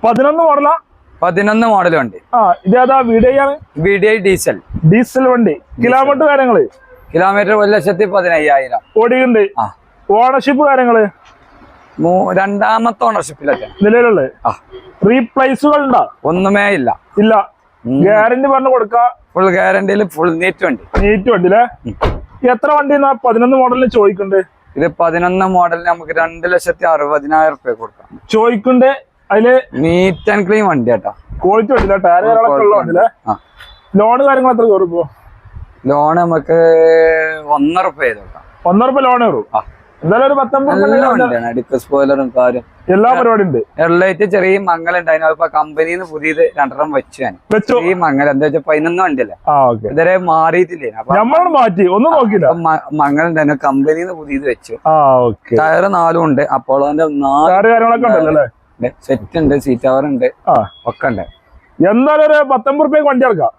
പതിനൊന്ന് മോഡലാ പതിനൊന്ന് മോഡൽ വണ്ടി. ആ ഇതേതാ വീഡിയോ ആണ്? വിഡി ഡീസൽ ഡീസൽ വണ്ടി. കിലോമീറ്റർ കാര്യങ്ങൾ? കിലോമീറ്റർ ഒരു ലക്ഷത്തി പതിനയ്യായിരം. ഓടിയുണ്ട് ആ. ഓണർഷിപ്പ് കാര്യങ്ങൾ? രണ്ടാമത്തെ ഓണർഷിപ്പിലൊക്കെ നിലവിലുള്ളത്. റീപ്ലേസുകൾ ഉണ്ടോ ഒന്നുമേ ഇല്ല. ഇല്ല. ഗ്യാരണ്ടി പറഞ്ഞു കൊടുക്ക? ഫുൾ ഗ്യാരണ്ടിയിൽ ഫുൾ നീറ്റ് വണ്ടി. നീറ്റ് വണ്ടി അല്ലേ എത്ര വണ്ടി പതിനൊന്ന് മോഡലിന് ചോദിക്കുന്നുണ്ട് ഇത് പതിനൊന്ന് മോഡലിന് നമുക്ക് രണ്ട് ലക്ഷത്തി അറുപതിനായിരം റുപ്യ കൊടുക്കാം. ചോദിക്കുന്നുണ്ട് അതിൽ നീറ്റ് ആൻഡ് ക്ലീൻ വണ്ടി കേട്ടോ. ക്വാളിറ്റി വണ്ടി ഉള്ള ലോണ് കാര്യങ്ങൾ എത്ര ലോണ് ലോൺ നമുക്ക് ഒന്നര റുപ്യ ചെയ്ത് കൊടുക്കാം. ഒന്നര രൂപ ലോൺ കയറും ആ. എന്തായാലും ഒരു പത്തൊമ്പത് സ്പോയിലറും കാര്യം. എല്ലാ പരിപാടി ഉണ്ട് ചെറിയ മംഗലുണ്ടായിരുന്നു ഉണ്ടായിരുന്നു കമ്പനിന്ന് നിന്ന് പുതിയത് രണ്ടെണ്ണം വെച്ചു ഞാൻ. ഈ മംഗലം എന്താ വെച്ചാൽ പതിനൊന്ന് വണ്ടിയല്ലേ? ഇതുവരെ മാറിയിട്ടില്ലേ? അപ്പൊ നമ്മളോട് മാറ്റി. ഒന്നും നോക്കില്ല മംഗലം ഉണ്ടായിരുന്നു കമ്പനിന്ന് പുതിയത് വെച്ചു. ടയർ നാലും ഉണ്ട്. അപ്പോളോന്റെ നാല് കാര്യങ്ങളൊക്കെ സെറ്റ് ഉണ്ട് സീറ്റ് കവർ ഉണ്ട്. ഒക്കെ ഉണ്ട്. എന്തായാലും ഒരു പത്തൊമ്പത് റുപ്യ വണ്ടി ഇറക്കാം.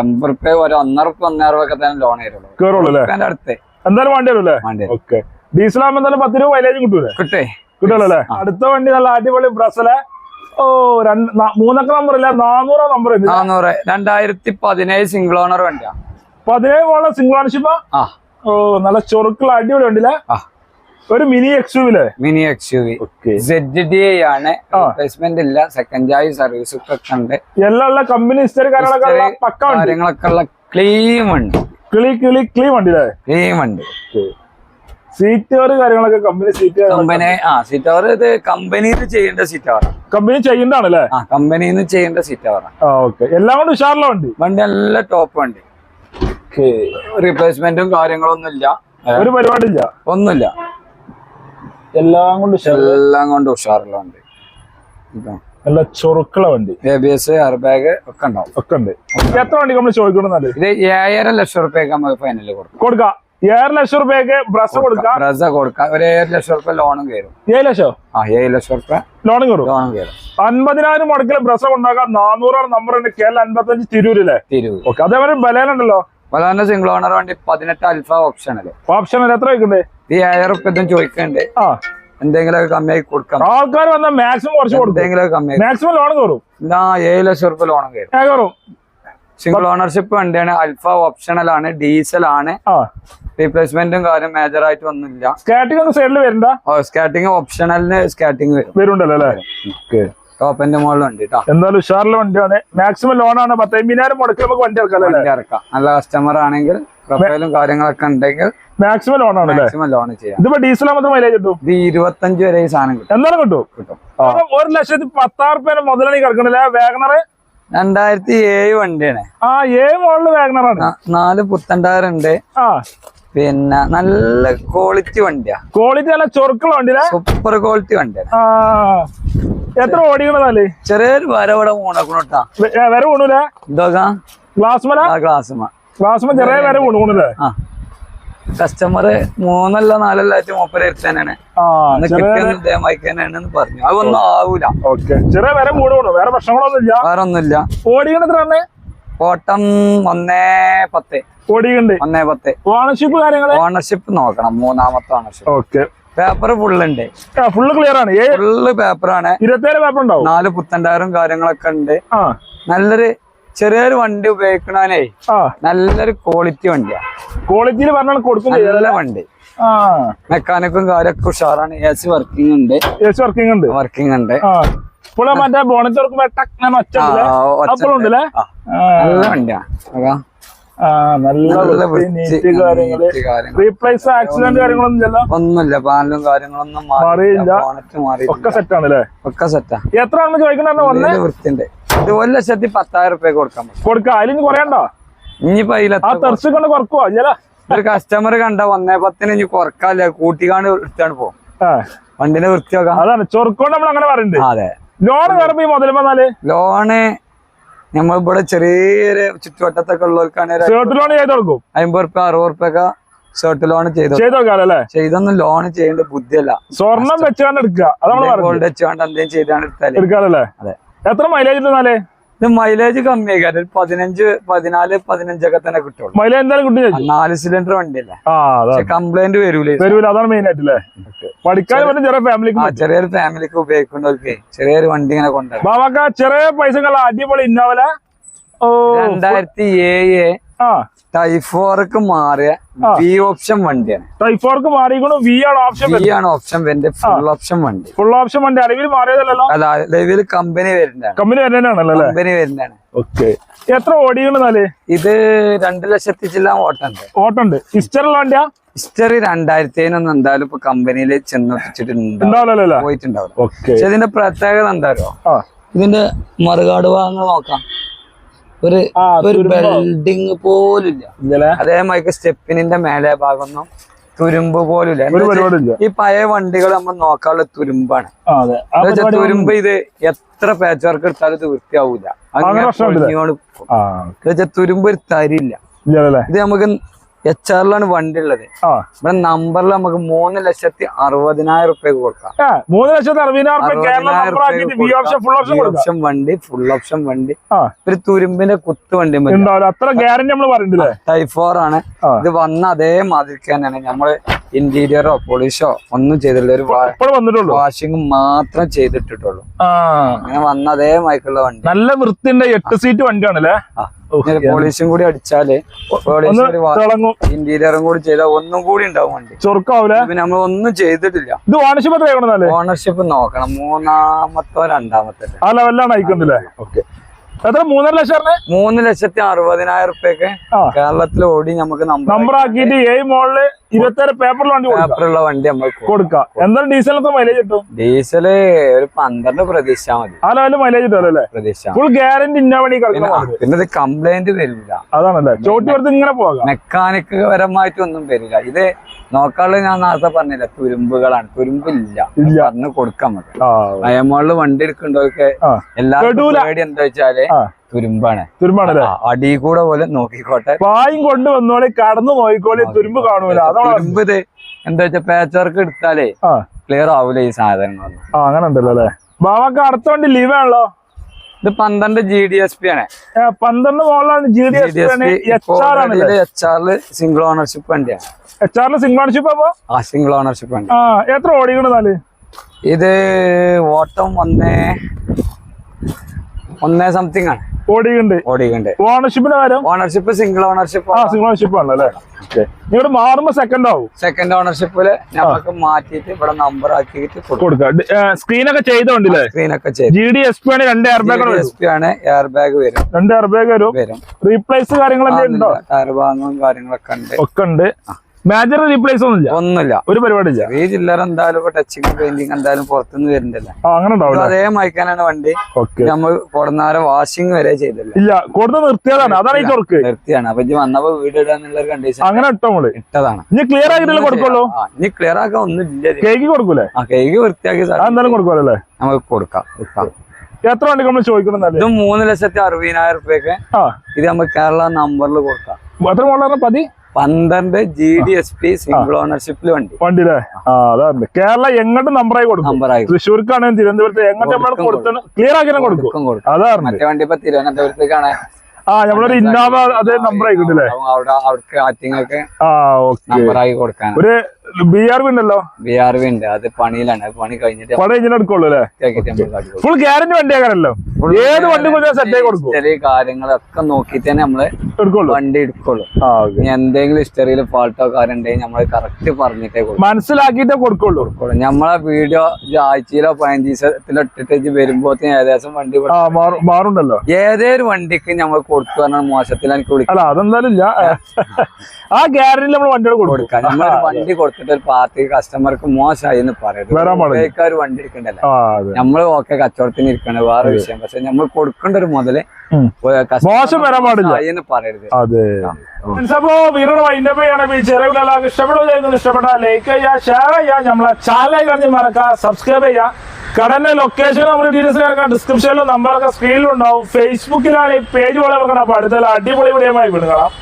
അമ്പത് റുപ്യ ഒരു ഒന്നര റുപ്യ ഒന്നര റുപ്യ ഒക്കെ തന്നെ ലോൺ കയറുള്ളൂ അടുത്ത്. എന്തായാലും വണ്ടി വരും. അല്ലേ ഓക്കെ ഡീസൽ ആകുമ്പോൾ എന്തായാലും പത്ത് രൂപ മൈലേജ് കിട്ടൂലേ? കിട്ടേ. കിട്ടല്ലോ അല്ലേ? അടുത്ത വണ്ടി നല്ല അടിപൊളി ബ്രസലെ ഓ രണ്ട് മൂന്നക്ക നമ്പർ ഇല്ല? നാനൂറോ നമ്പർ നാനൂറ് രണ്ടായിരത്തി പതിനേഴ് സിംഗിൾ ഓണർ വണ്ടിയാ. പതിനേഴ് പോലെ സിംഗിൾ ഓണർഷിപ്പാ ഓ നല്ല ചൊറുക്കുള്ള അടിപൊളി വണ്ടിയില്ലേ ഒരു mini എക്സ്യൂവില്ലേ mini X U V okay Z D I ആണ് റീപ്ലേസ്മെന്റ് ഇല്ല. സെക്കൻഡ് ആയി സർവീസ് ഒക്കെ ഉണ്ട്. എല്ലാം കമ്പനി ഹിസ്റ്ററി കാര്യങ്ങളൊക്കെ ഉള്ള ക്ലീം ഉണ്ട് കിളി കിളി ക്ലീൻ വണ്ടി അല്ലേ വണ്ടി. സീറ്റ് കവർ കാര്യങ്ങളൊക്കെ കമ്പനി സീറ്റ് കമ്പനി ആ സീറ്റ് കവർ ഇത് കമ്പനിയിൽ ചെയ്യേണ്ട സീറ്റ് കമ്പനി കമ്പനി ചെയ്യണ്ടാണല്ലേ ആ കമ്പനിയിൽ നിന്ന് ചെയ്യേണ്ട സീറ്റ് കവറാണ് ഓക്കെ. എല്ലാം കൊണ്ട് ഉഷാറുള്ള വണ്ടി? വണ്ടി നല്ല ടോപ്പ് വണ്ടി. റീപ്ലേസ്മെന്റും കാര്യങ്ങളൊന്നും ഇല്ല. ഒരു പരിപാടി ഇല്ല ഒന്നുമില്ല. എല്ലാം കൊണ്ട് എല്ലാം കൊണ്ട് ഉഷാറുള്ള വണ്ടി. ഇതാ. നല്ല ചൊറുക്കുള്ള വണ്ടി. A B S air bag ഒക്കെ ഉണ്ടാവും. ഒക്കെ ഉണ്ട്. എത്ര വണ്ടി നമ്മൾ ചോദിക്കണം ഇത് ഏഴര ലക്ഷം റുപ്യക്ക് നമ്മൾ ഫൈനലിൽ കൊടുക്കും. കൊടുക്കാം. ഏഴ് ലക്ഷം റുപ്യക്ക് ബ്രസ് കൊടുക്കാം. ബ്രസ കൊടുക്കാം. ഒരു ഏഴ് ലക്ഷം റുപ്യ ലോണും കയറും. ഏഴ് ലക്ഷം? ആ ഏഴ് ലക്ഷം റുപ്യ ലോണും കയറും. ലോണും കയറും. അൻപതിനായിരം മുടക്കിൽ ബ്രസ് ഉണ്ടാക്കാം നാനൂറാണ് നമ്പർ ഉണ്ട്. കേരള അൻപത്തഞ്ച് തിരൂരില്ലേ തിരൂർ ഓക്കെ അതേപോലെ ബലേനുണ്ടല്ലോ ബലേന സിംഗിൾ ഓണർ വണ്ടി പതിനെട്ട് അൽഫ ഓപ്ഷൻ അല്ലേ ഓപ്ഷൻ എത്ര വയ്ക്കണ്ടേ ഈ ഏഴ് റുപ്യ ചോദിക്കണ്ടേ ആ. എന്തെങ്കിലും കമ്മിയായി കൊടുക്കാം. ആൾക്കാർ വന്നാൽ മാക്സിമം കുറച്ച് കൊടുക്കും. എന്തെങ്കിലും കമ്മിയായി. മാക്സിമം ലോൺ കയറും ഇതാ ഏഴ് ലക്ഷം റുപ്യ ലോൺ കയറും സിംഗിൾ ഓണർഷിപ്പ് വണ്ടിയാണ്. അൽഫ ഓപ്ഷണൽ ആണ്. ഡീസൽ ആണ്. റീപ്ലേസ്മെന്റും കാര്യം മേജർ ആയിട്ട് വന്നില്ല. സ്കാറ്റിംഗ് ഒന്നും സൈഡിൽ വരണ്ട? സ്കാറ്റിംഗ് ഓപ്ഷണലിന് സ്കാറ്റിംഗ് വരും. വരുണ്ടല്ലോ അല്ലേ? ഓക്കെ. ടോപ്പിന്റെ മുകളിൽ വണ്ടി എന്തായാലും ഉഷാറിലെ വണ്ടിയാണ്. മാക്സിമം ലോൺ ആണ് പത്തമ്പതിനായിരം മുടക്കി നമുക്ക് വണ്ടി ഇറക്കാം വണ്ടി ഇറക്കാം. നല്ല കസ്റ്റമർ ആണെങ്കിൽ പ്രൊഫൈലും കാര്യങ്ങളൊക്കെ ഉണ്ടെങ്കിൽ മാക്സിമം ലോൺ ആണ് മാക്സിമം ലോൺ ചെയ്യാം. ഇതിപ്പോ ഡീസൽ മാത്രം മൈലേജ് കിട്ടും? ഇത് ഇരുപത്തഞ്ച് വരെ ഈ സാധനം കിട്ടും. എന്തായാലും കിട്ടും? കിട്ടും. ഒരു ലക്ഷത്തി പത്താറ് റുപ്യ മുതലാണ് കിടക്കണില്ല വേഗണർ രണ്ടായിരത്തി ഏഴ് വണ്ടിയാണ്. ആ ഏഴ് മോഡൽ വേഗണറാണ് നാല് പുത്തണ്ടാറുണ്ട് ആ. പിന്നെ നല്ല ക്വാളിറ്റി വണ്ടിയാ. ക്വാളിറ്റി നല്ല ചൊറുക്കുള്ള വണ്ടിയാ സൂപ്പർ ക്വാളിറ്റി വണ്ടിയാ ആ. എത്ര ഓടിക്കണതല്ലേ ചെറിയൊരു വരവിടെ മൂണക്കുണട്ടാ വരെ വീണൂല ഇതൊക്കെ ഗ്ലാസ് മല. മല ചെറിയ വരെ വീണൂലേ ആ. കസ്റ്റമർ മൂന്നല്ല നാലല്ല ആയിട്ട് മൂപ്പര എടുത്താനാണ് തന്നെയാണെന്ന് പറഞ്ഞു. അതൊന്നും ആവൂല. ചെറിയ വരെ വീണ് വേറെ പ്രശ്നങ്ങളൊന്നുമില്ല. വേറെ ഒന്നുമില്ല ഓടിക്കണ എത്ര തന്നെ ഓട്ടം ഒന്നേ പത്ത്. ഓടിക്കണ്ട്. ഒന്നേ പത്ത്. ഓണർഷിപ്പ് കാര്യങ്ങൾ ഓണർഷിപ്പ് നോക്കണം. മൂന്നാമത്തെ ഓണർഷിപ്പ് ഓക്കെ. പേപ്പർ ഫുള്ളുണ്ട് ഫുള്ള് ക്ലിയർ ആണ്. ഫുള്ള് പേപ്പറാണ് ഇരുപത്തേഴ് പേപ്പർ ഉണ്ടാവും. നാല് പുത്തണ്ടായിരം കാര്യങ്ങളൊക്കെ ഉണ്ട്. നല്ലൊരു ചെറിയൊരു വണ്ടി ഉപയോഗിക്കണേ നല്ലൊരു ക്വാളിറ്റി വണ്ടിയാ. ക്വാളിറ്റിയിൽ പറഞ്ഞാൽ കൊടുക്കും നല്ല വണ്ടി. മെക്കാനിക്കും കാര്യമൊക്കെ ഉഷാറാണ്. എ സി വർക്കിംഗ് ഉണ്ട്. എസ് വർക്കിംഗ് ഉണ്ട്. വർക്കിംഗ് ഉണ്ട്. മറ്റേ ബോണറ്റ് തുറക്കുമ്പോ ടക്ക് ഞാൻ ഒച്ച ആ, ഉണ്ടല്ലേ? ഒച്ച അപ്പോഴും ഉണ്ടല്ലേ? ആ, ആ, നല്ല വണ്ടിയാ. റീപ്ലേസ് ആക്സിഡന്റ് കാര്യങ്ങളൊന്നുമില്ലല്ലോ? ഒന്നുമില്ല. പാനലും കാര്യങ്ങളൊന്നും മാറിയില്ല. ഒക്കെ സെറ്റ് ആണല്ലേ? ഒക്കെ സെറ്റാ എത്ര ആണെന്ന് ചോദിക്കണ വൃത്തിണ്ട് ഇത് ഒരു ലക്ഷത്തി പത്തായിരം റുപ്യ കൊടുക്കാം. കൊടുക്കാം അതിലിന് കുറയണ്ടോ ഇനിയിപ്പോ കൊണ്ട് കുറക്കുവോ? അല്ല? ഒരു കസ്റ്റമർ കണ്ട വന്നേ പത്തിന് ഇനി കുറക്കാല്ല? കൂട്ടിക്കാണ്ട് എടുത്താണ് പോകും വണ്ടിനെ വൃത്തിയാക്കാം. അതാണ്. ചൊറുക്കോണ്ട് നമ്മൾ അങ്ങനെ പറയുന്നത് അതെ. ലോൺ കയറുമ്പോ ഈ മുതൽ വന്നാൽ? ലോണ് നമ്മളിവിടെ ചെറിയൊരു ചുറ്റുവട്ടത്തൊക്കെ ഉള്ളവർക്കാണ് ഒരു ലോൺ ചെയ്ത് കൊടുക്കും. അമ്പത് റുപ്യ അറുപത് റുപ്യൊക്കെ ഷർട്ട് ലോൺ ചെയ്തു ചെയ്തൊന്നും ലോൺ ചെയ്യേണ്ട ബുദ്ധിയല്ല. സ്വർണം വെച്ചാണ്ട് എടുക്കുക. ഗോൾഡ് വെച്ചുകൊണ്ട് എന്തെങ്കിലും ചെയ്താണ് എടുത്താലേ. അതെ. എത്ര മൈലേജ് ഉണ്ടെന്നാലേ ഇത് മൈലേജ് കമ്മിയായി പതിനഞ്ച് പതിനാല് പതിനഞ്ചൊക്കെ തന്നെ കിട്ടുള്ളൂ. മൈലേജ് എന്തായാലും കിട്ടും നാല് സിലിണ്ടർ വണ്ടിയല്ലേ? കംപ്ലൈന്റ് വരൂലേ വരൂല അതാണ് മെയിൻ ആയിട്ടില്ലേ പഠിക്കാൻ പറ്റും ചെറിയ ഫാമിലിക്ക് ആ ചെറിയൊരു ഫാമിലിക്ക് ഉപയോഗിക്കുന്നവർക്ക് ചെറിയൊരു വണ്ടി ഇങ്ങനെ ബാബാക്ക ചെറിയ പൈസ അടിപൊളി ഇന്നോവല രണ്ടായിരത്തി ഏഴ് ടൈഫോർക്ക് മാറിയ വി ബി ഓപ്ഷൻ വണ്ടിയാണ്. ടൈഫോർക്ക് മാറിക്കണു വി ആണ് ഓപ്ഷൻ വി ആണ് ഓപ്ഷൻ വണ്ടി ഫുൾ ഓപ്ഷൻ വണ്ടി. ഫുൾ ഓപ്ഷൻ വണ്ടി. അലവിൽ മാറിയതല്ലോ അല്ല അലവിൽ കമ്പനി വരുന്നതാണ്. കമ്പനി വരുന്നതാണല്ലോ? കമ്പനി വരുന്നതാണ്. ഓക്കെ എത്ര ഓടിക്കണെന്നാൽ ഇത് രണ്ട് ലക്ഷത്തി ചില്ല ഓട്ടുണ്ട് ഓട്ടുണ്ട് ഹിസ്റ്ററി വണ്ടിയാ? ഹിസ്റ്ററി രണ്ടായിരത്തേനൊന്നും എന്തായാലും ഇപ്പൊ കമ്പനിയിൽ ചെന്നെത്തിച്ചിട്ടുണ്ട് പോയിട്ടുണ്ടാവും പക്ഷെ ഇതിന്റെ പ്രത്യേകത എന്താ ഇതിന്റെ മറുകാട് ഭാഗങ്ങൾ നോക്കാം. ഒരു ഒരു തുരുമ്പോ? പോലില്ല അതേമാതിരി സ്റ്റെപ്പിനിന്റെ മേലെ ഭാഗമൊന്നും തുരുമ്പ് പോലും ഒരു എന്താ വെച്ചാ ഈ പഴയ വണ്ടികൾ നമ്മൾ നോക്കാനുള്ള തുരുമ്പാണ്. തുരുമ്പ് ഇത് എത്ര പാച്ച് വർക്ക് എടുത്താലും ഇത് വൃത്തിയാവൂല. അങ്ങനെ തുരുമ്പ് ഒരു തരില്ല ഇത് നമുക്ക് എച്ച് ആറിലാണ് വണ്ടി ഉള്ളത്. ഇവിടെ നമ്പറിൽ നമുക്ക് മൂന്ന് ലക്ഷത്തി അറുപതിനായിരം റുപ്യ കൊടുക്കാം. മൂന്ന് ലക്ഷത്തി അറുപതിനായിരം ഓപ്ഷൻ വണ്ടി ഫുൾ ഓപ്ഷൻ വണ്ടി. ഒരു തുരുമ്പിന്റെ കുത്ത് വണ്ടി ടൈഫോർ ആണ്. ഇത് വന്ന അതേ മാതിരിക്ക് തന്നെയാണ്. നമ്മൾ ഇന്റീരിയറോ പോളിഷോ ഒന്നും ചെയ്തില്ല ഒരു വാഷിംഗ് മാത്രം ചെയ്തിട്ടിട്ടുള്ളൂ. അങ്ങനെ വന്ന അതേ മൈക്കുള്ള വണ്ടി. നല്ല വൃത്തിന്റെ എട്ട് സീറ്റ് വണ്ടിയാണല്ലേ? പോളിഷും കൂടി അടിച്ചാൽ ഇന്റീരിയറും കൂടി ചെയ്താൽ ഒന്നും കൂടി ഉണ്ടാവും വണ്ടി. പിന്നെ നമ്മൾ ഒന്നും ചെയ്തിട്ടില്ല. ഇത് ഓണർഷിപ്പ് ഓണർഷിപ്പ് നോക്കണം. മൂന്നാമത്തോ രണ്ടാമത്തെ ആ ലെവലിലാണ് അയക്കുന്നില്ലേ ഓക്കെ. എത്ര? മൂന്നര ലക്ഷം മൂന്ന് ലക്ഷത്തി അറുപതിനായിരം റുപ്യൊക്കെ കേരളത്തിൽ ഓടി നമുക്ക് നമ്പർ ആക്കിയിട്ട് ഏഴ് മോളിൽ ഇരുപത്തേഴ് പേപ്പറിൽ വണ്ടി കൊടുക്കാം. പേപ്പറുള്ള വണ്ടി നമുക്ക് കൊടുക്കാം. എന്തായാലും ഡീസൽ മൈലേജ് കിട്ടും? ഡീസൽ ഒരു പന്ത്രണ്ട് പ്രതീക്ഷ മതി. ലെവലിൽ മൈലേജ് കിട്ടുമല്ലോ പ്രതീക്ഷ ഫുൾ ഗ്യാരണ്ടി ഇന്ന വണ്ടി കളിക്കുന്ന പിന്നെ കംപ്ലൈന്റ് വരില്ല. അതാണല്ലേ? ചോട്ടി വെറുതെ ഇങ്ങനെ പോകാം. മെക്കാനിക് പരമായിട്ട് ഒന്നും വരില്ല. ഇത് നോക്കാനുള്ള ഞാൻ നേരത്തെ പറഞ്ഞില്ല തുരുമ്പുകളാണ്. തുരുമ്പില്ല. പറഞ്ഞു കൊടുക്കാൻ നമുക്ക്. അയമോളിൽ വണ്ടി എടുക്കണ്ടവർക്ക് എല്ലാ. പേടി എന്താ വെച്ചാൽ ആ. തുരുമ്പാണ്. തുരുമ്പാണല്ലേ? ആ, അടി കൂടെ പോലെ നോക്കിക്കോട്ടെ. പായും കൊണ്ട് വന്നോളെ കടന്നു നോക്കിക്കോളെ തുരുമ്പ് കാണൂല. തുരുമ്പ് എന്താ വെച്ചാ പേച്ചവർക്ക് എടുത്താലേ ക്ലിയർ ആവൂല ഈ സാധനങ്ങളൊന്നും അങ്ങനെ ഉണ്ടല്ലോ അല്ലേ? ബാബാക്ക് അടുത്ത വണ്ടി ലീവ് ആണല്ലോ? ഇത് പന്ത്രണ്ട് ജി ഡി എസ് പി ആണ്. പന്ത്രണ്ട് മോളാണ് ജി ഡി എസ് എച്ച് ആറിൽ സിംഗിൾ ഓണർഷിപ്പ് വണ്ടിയാണ്. എച്ച് ആറിൽ സിംഗിൾ ഓണർഷിപ്പ് അപ്പൊ ആ സിംഗിൾ ഓണർഷിപ്പ് വണ്ടി. ആ എത്ര ഓടിക്കണെന്നാൽ ഇത് ഓട്ടം ഒന്നേ ഒന്നേ സംതിങ് ആണ്. ഓടിയുണ്ട് ഓടിയുണ്ട് ഓണർഷിപ്പിന്റെ കാര്യം? ഓണർഷിപ്പ് സിംഗിൾ ഓണർഷിപ്പ് ആ സിംഗിൾ ഓണർഷിപ്പ് ആണ് അല്ലേ നിങ്ങളുടെ മാറുമ്പോ സെക്കൻഡ് ആവും. സെക്കൻഡ് ഓണർഷിപ്പിൽ നമുക്ക് മാറ്റിയിട്ട് ഇവിടെ നമ്പർ ആക്കിയിട്ട് കൊടുക്കും. സ്ക്രീനൊക്കെ ചെയ്തോണ്ടില്ലേ? സ്ക്രീനൊക്കെ ചെയ്ത്. ജി ഡി എസ് പി ആണ് രണ്ട് എയർ ബാഗ് വരും എസ് പി ആണ് എയർ ബാഗ് വരും. രണ്ട് എയർ ബാഗ് വരും. റീപ്ലേസ് കാര്യങ്ങളൊക്കെ ഉണ്ടോ. ടയർ ഭാഗങ്ങളും കാര്യങ്ങളൊക്കെ ഉണ്ട്. ഒക്കെ ഉണ്ട്. മേജർ റീപ്ലേസ് ഒന്നും ഇല്ല ഒന്നുമില്ല. ഒരു പരിപാടി ഇല്ല ഈ ചില്ലറ എന്തായാലും ഇപ്പൊ ടച്ചിങ് പെയിന്റിങ് എന്തായാലും പുറത്തുനിന്ന് വരുന്നില്ല. അങ്ങനെ അതേ മയക്കാനാണ് വണ്ടി. നമ്മൾ കൊടുന്നാരെ വാഷിംഗ് വരെ ചെയ്തില്ല ഇല്ല കൊടുത്ത് നിർത്തിയതാണ്. അതാണ് ഈ ചൊർക്ക് നിർത്തിയാണ് അപ്പൊ ഇജ്ജ് വന്നപ്പോ വീട് ഇടാന്നുള്ള കണ്ടീഷൻ അങ്ങനെ ഇട്ടോ നമ്മൾ ഇട്ടതാണ്. ഇനി ക്ലിയർ ആക്കിട്ടല്ലേ കൊടുക്കുള്ളൂ? ഇനി ക്ലിയർ ആക്കാൻ ഒന്നുമില്ല. കേക്ക് കൊടുക്കൂലേ? ആ കേക്ക് വൃത്തിയാക്കി എന്തായാലും കൊടുക്കുമല്ലോ നമുക്ക് കൊടുക്കാം. കൊടുക്കാം. എത്ര വണ്ടി നമ്മൾ ചോദിക്കണമെന്നല്ലേ ഇത് മൂന്ന് ലക്ഷത്തി അറുപതിനായിരം റുപ്യൊക്കെ ഇത് നമ്മൾ കേരള നമ്പറിൽ കൊടുക്കാം. എത്ര മോളാണ് പതി പന്ത്രണ്ട് G D S P single ഓണർഷിപ്പിൽ വണ്ടി. ആ അതാണ്. കേരള എങ്ങോട്ട് നമ്പറായി കൊടുക്കും. നമ്പറായി തൃശ്ശൂർക്കാണ് തിരുവനന്തപുരത്ത് എങ്ങോട്ട് നമ്മൾ കൊടുക്കണം ക്ലിയർ ആക്കി കൊടുക്കും അതാണ്. മറ്റേ വണ്ടി ഇപ്പൊ തിരുവനന്തപുരത്തേക്കാണ്. ആ നമ്മളൊരു ഇന്നോവ അതേ നമ്പർ ആയിക്കിട്ടില്ലേ അപ്പം അവിടെ അവിടേക്ക് ആറ്റിങ്ങൊക്കെ ആ ഓക്കെ. നമ്പർ ആയി കൊടുക്കാൻ. ഒരു ബി ആർ വി ഉണ്ടല്ലോ? ബി ആർ വി ഉണ്ട്. അത് പണിയിലാണ്. പണി കഴിഞ്ഞിട്ട് പണി കഴിഞ്ഞിട്ട് എടുക്കുള്ളൂ അല്ലേ? ഫുൾ ഗ്യാരണ്ടി വണ്ടി ആകാരല്ലോ ഏത് വണ്ടി സെറ്റ് കൊടുക്കും. ചെറിയ കാര്യങ്ങളൊക്കെ നോക്കിയിട്ട് തന്നെ നമ്മൾ വണ്ടി എടുക്കുള്ളൂ. എന്തെങ്കിലും ഹിസ്റ്ററിയിൽ ഫാൾട്ടോ കാര്യം ഉണ്ടെങ്കിൽ നമ്മൾ കറക്റ്റ് പറഞ്ഞിട്ടേ കൊടുക്കും. മനസ്സിലാക്കിയിട്ടേ കൊടുക്കുള്ളൂ. നമ്മളെ വീഡിയോ ആഴ്ചയിലോ പതിനഞ്ച് ദിവസത്തിലോ ഇട്ടിട്ട് വരുമ്പോ ഏകദേശം വണ്ടി മാറുണ്ടല്ലോ. ഏതൊരു വണ്ടിക്ക് നമ്മൾ കൊടുത്തു പറഞ്ഞാൽ മോശത്തിൽ എനിക്ക് വിളിക്കാം. അതെന്തായാലും ആ. ഗ്യാരണ്ടി നമ്മൾ വണ്ടികൾ കൊടുക്കും. നമ്മൾ വണ്ടി കൊടുത്തിട്ട് ഒരു പാർട്ടി കസ്റ്റമർക്ക് മോശമായി എന്ന് പറയുന്നത് വണ്ടി എടുക്കണ്ടല്ലോ? നമ്മൾ ഓക്കെ കച്ചവടത്തിന് ഇരിക്കണ വേറെ വിഷയം പക്ഷെ നമ്മൾ കൊടുക്കേണ്ട ഒരു മുതൽ മോശം വരാൻ പാടില്ല. പറയരുത്. അതെ. അപ്പോ ചെറിയ എല്ലാവർക്കും ലൈക്ക് ഷെയർ നമ്മളെ ചാനൽ സബ്സ്ക്രൈബ് കടന്റെ ലൊക്കേഷൻ നമ്മുടെ ഡീറ്റെയിൽസ് കിടക്കാം ഡിസ്ക്രിപ്ഷനിലും നമ്മളൊക്കെ സ്ക്രീനിലുണ്ടാവും ഫേസ്ബുക്കിലാണ് ഈ പേജ് പോലെ അപ്പൊ അടുത്തുള്ള അടിപൊളി വീഡിയോ വീണ്ടും കാണാം.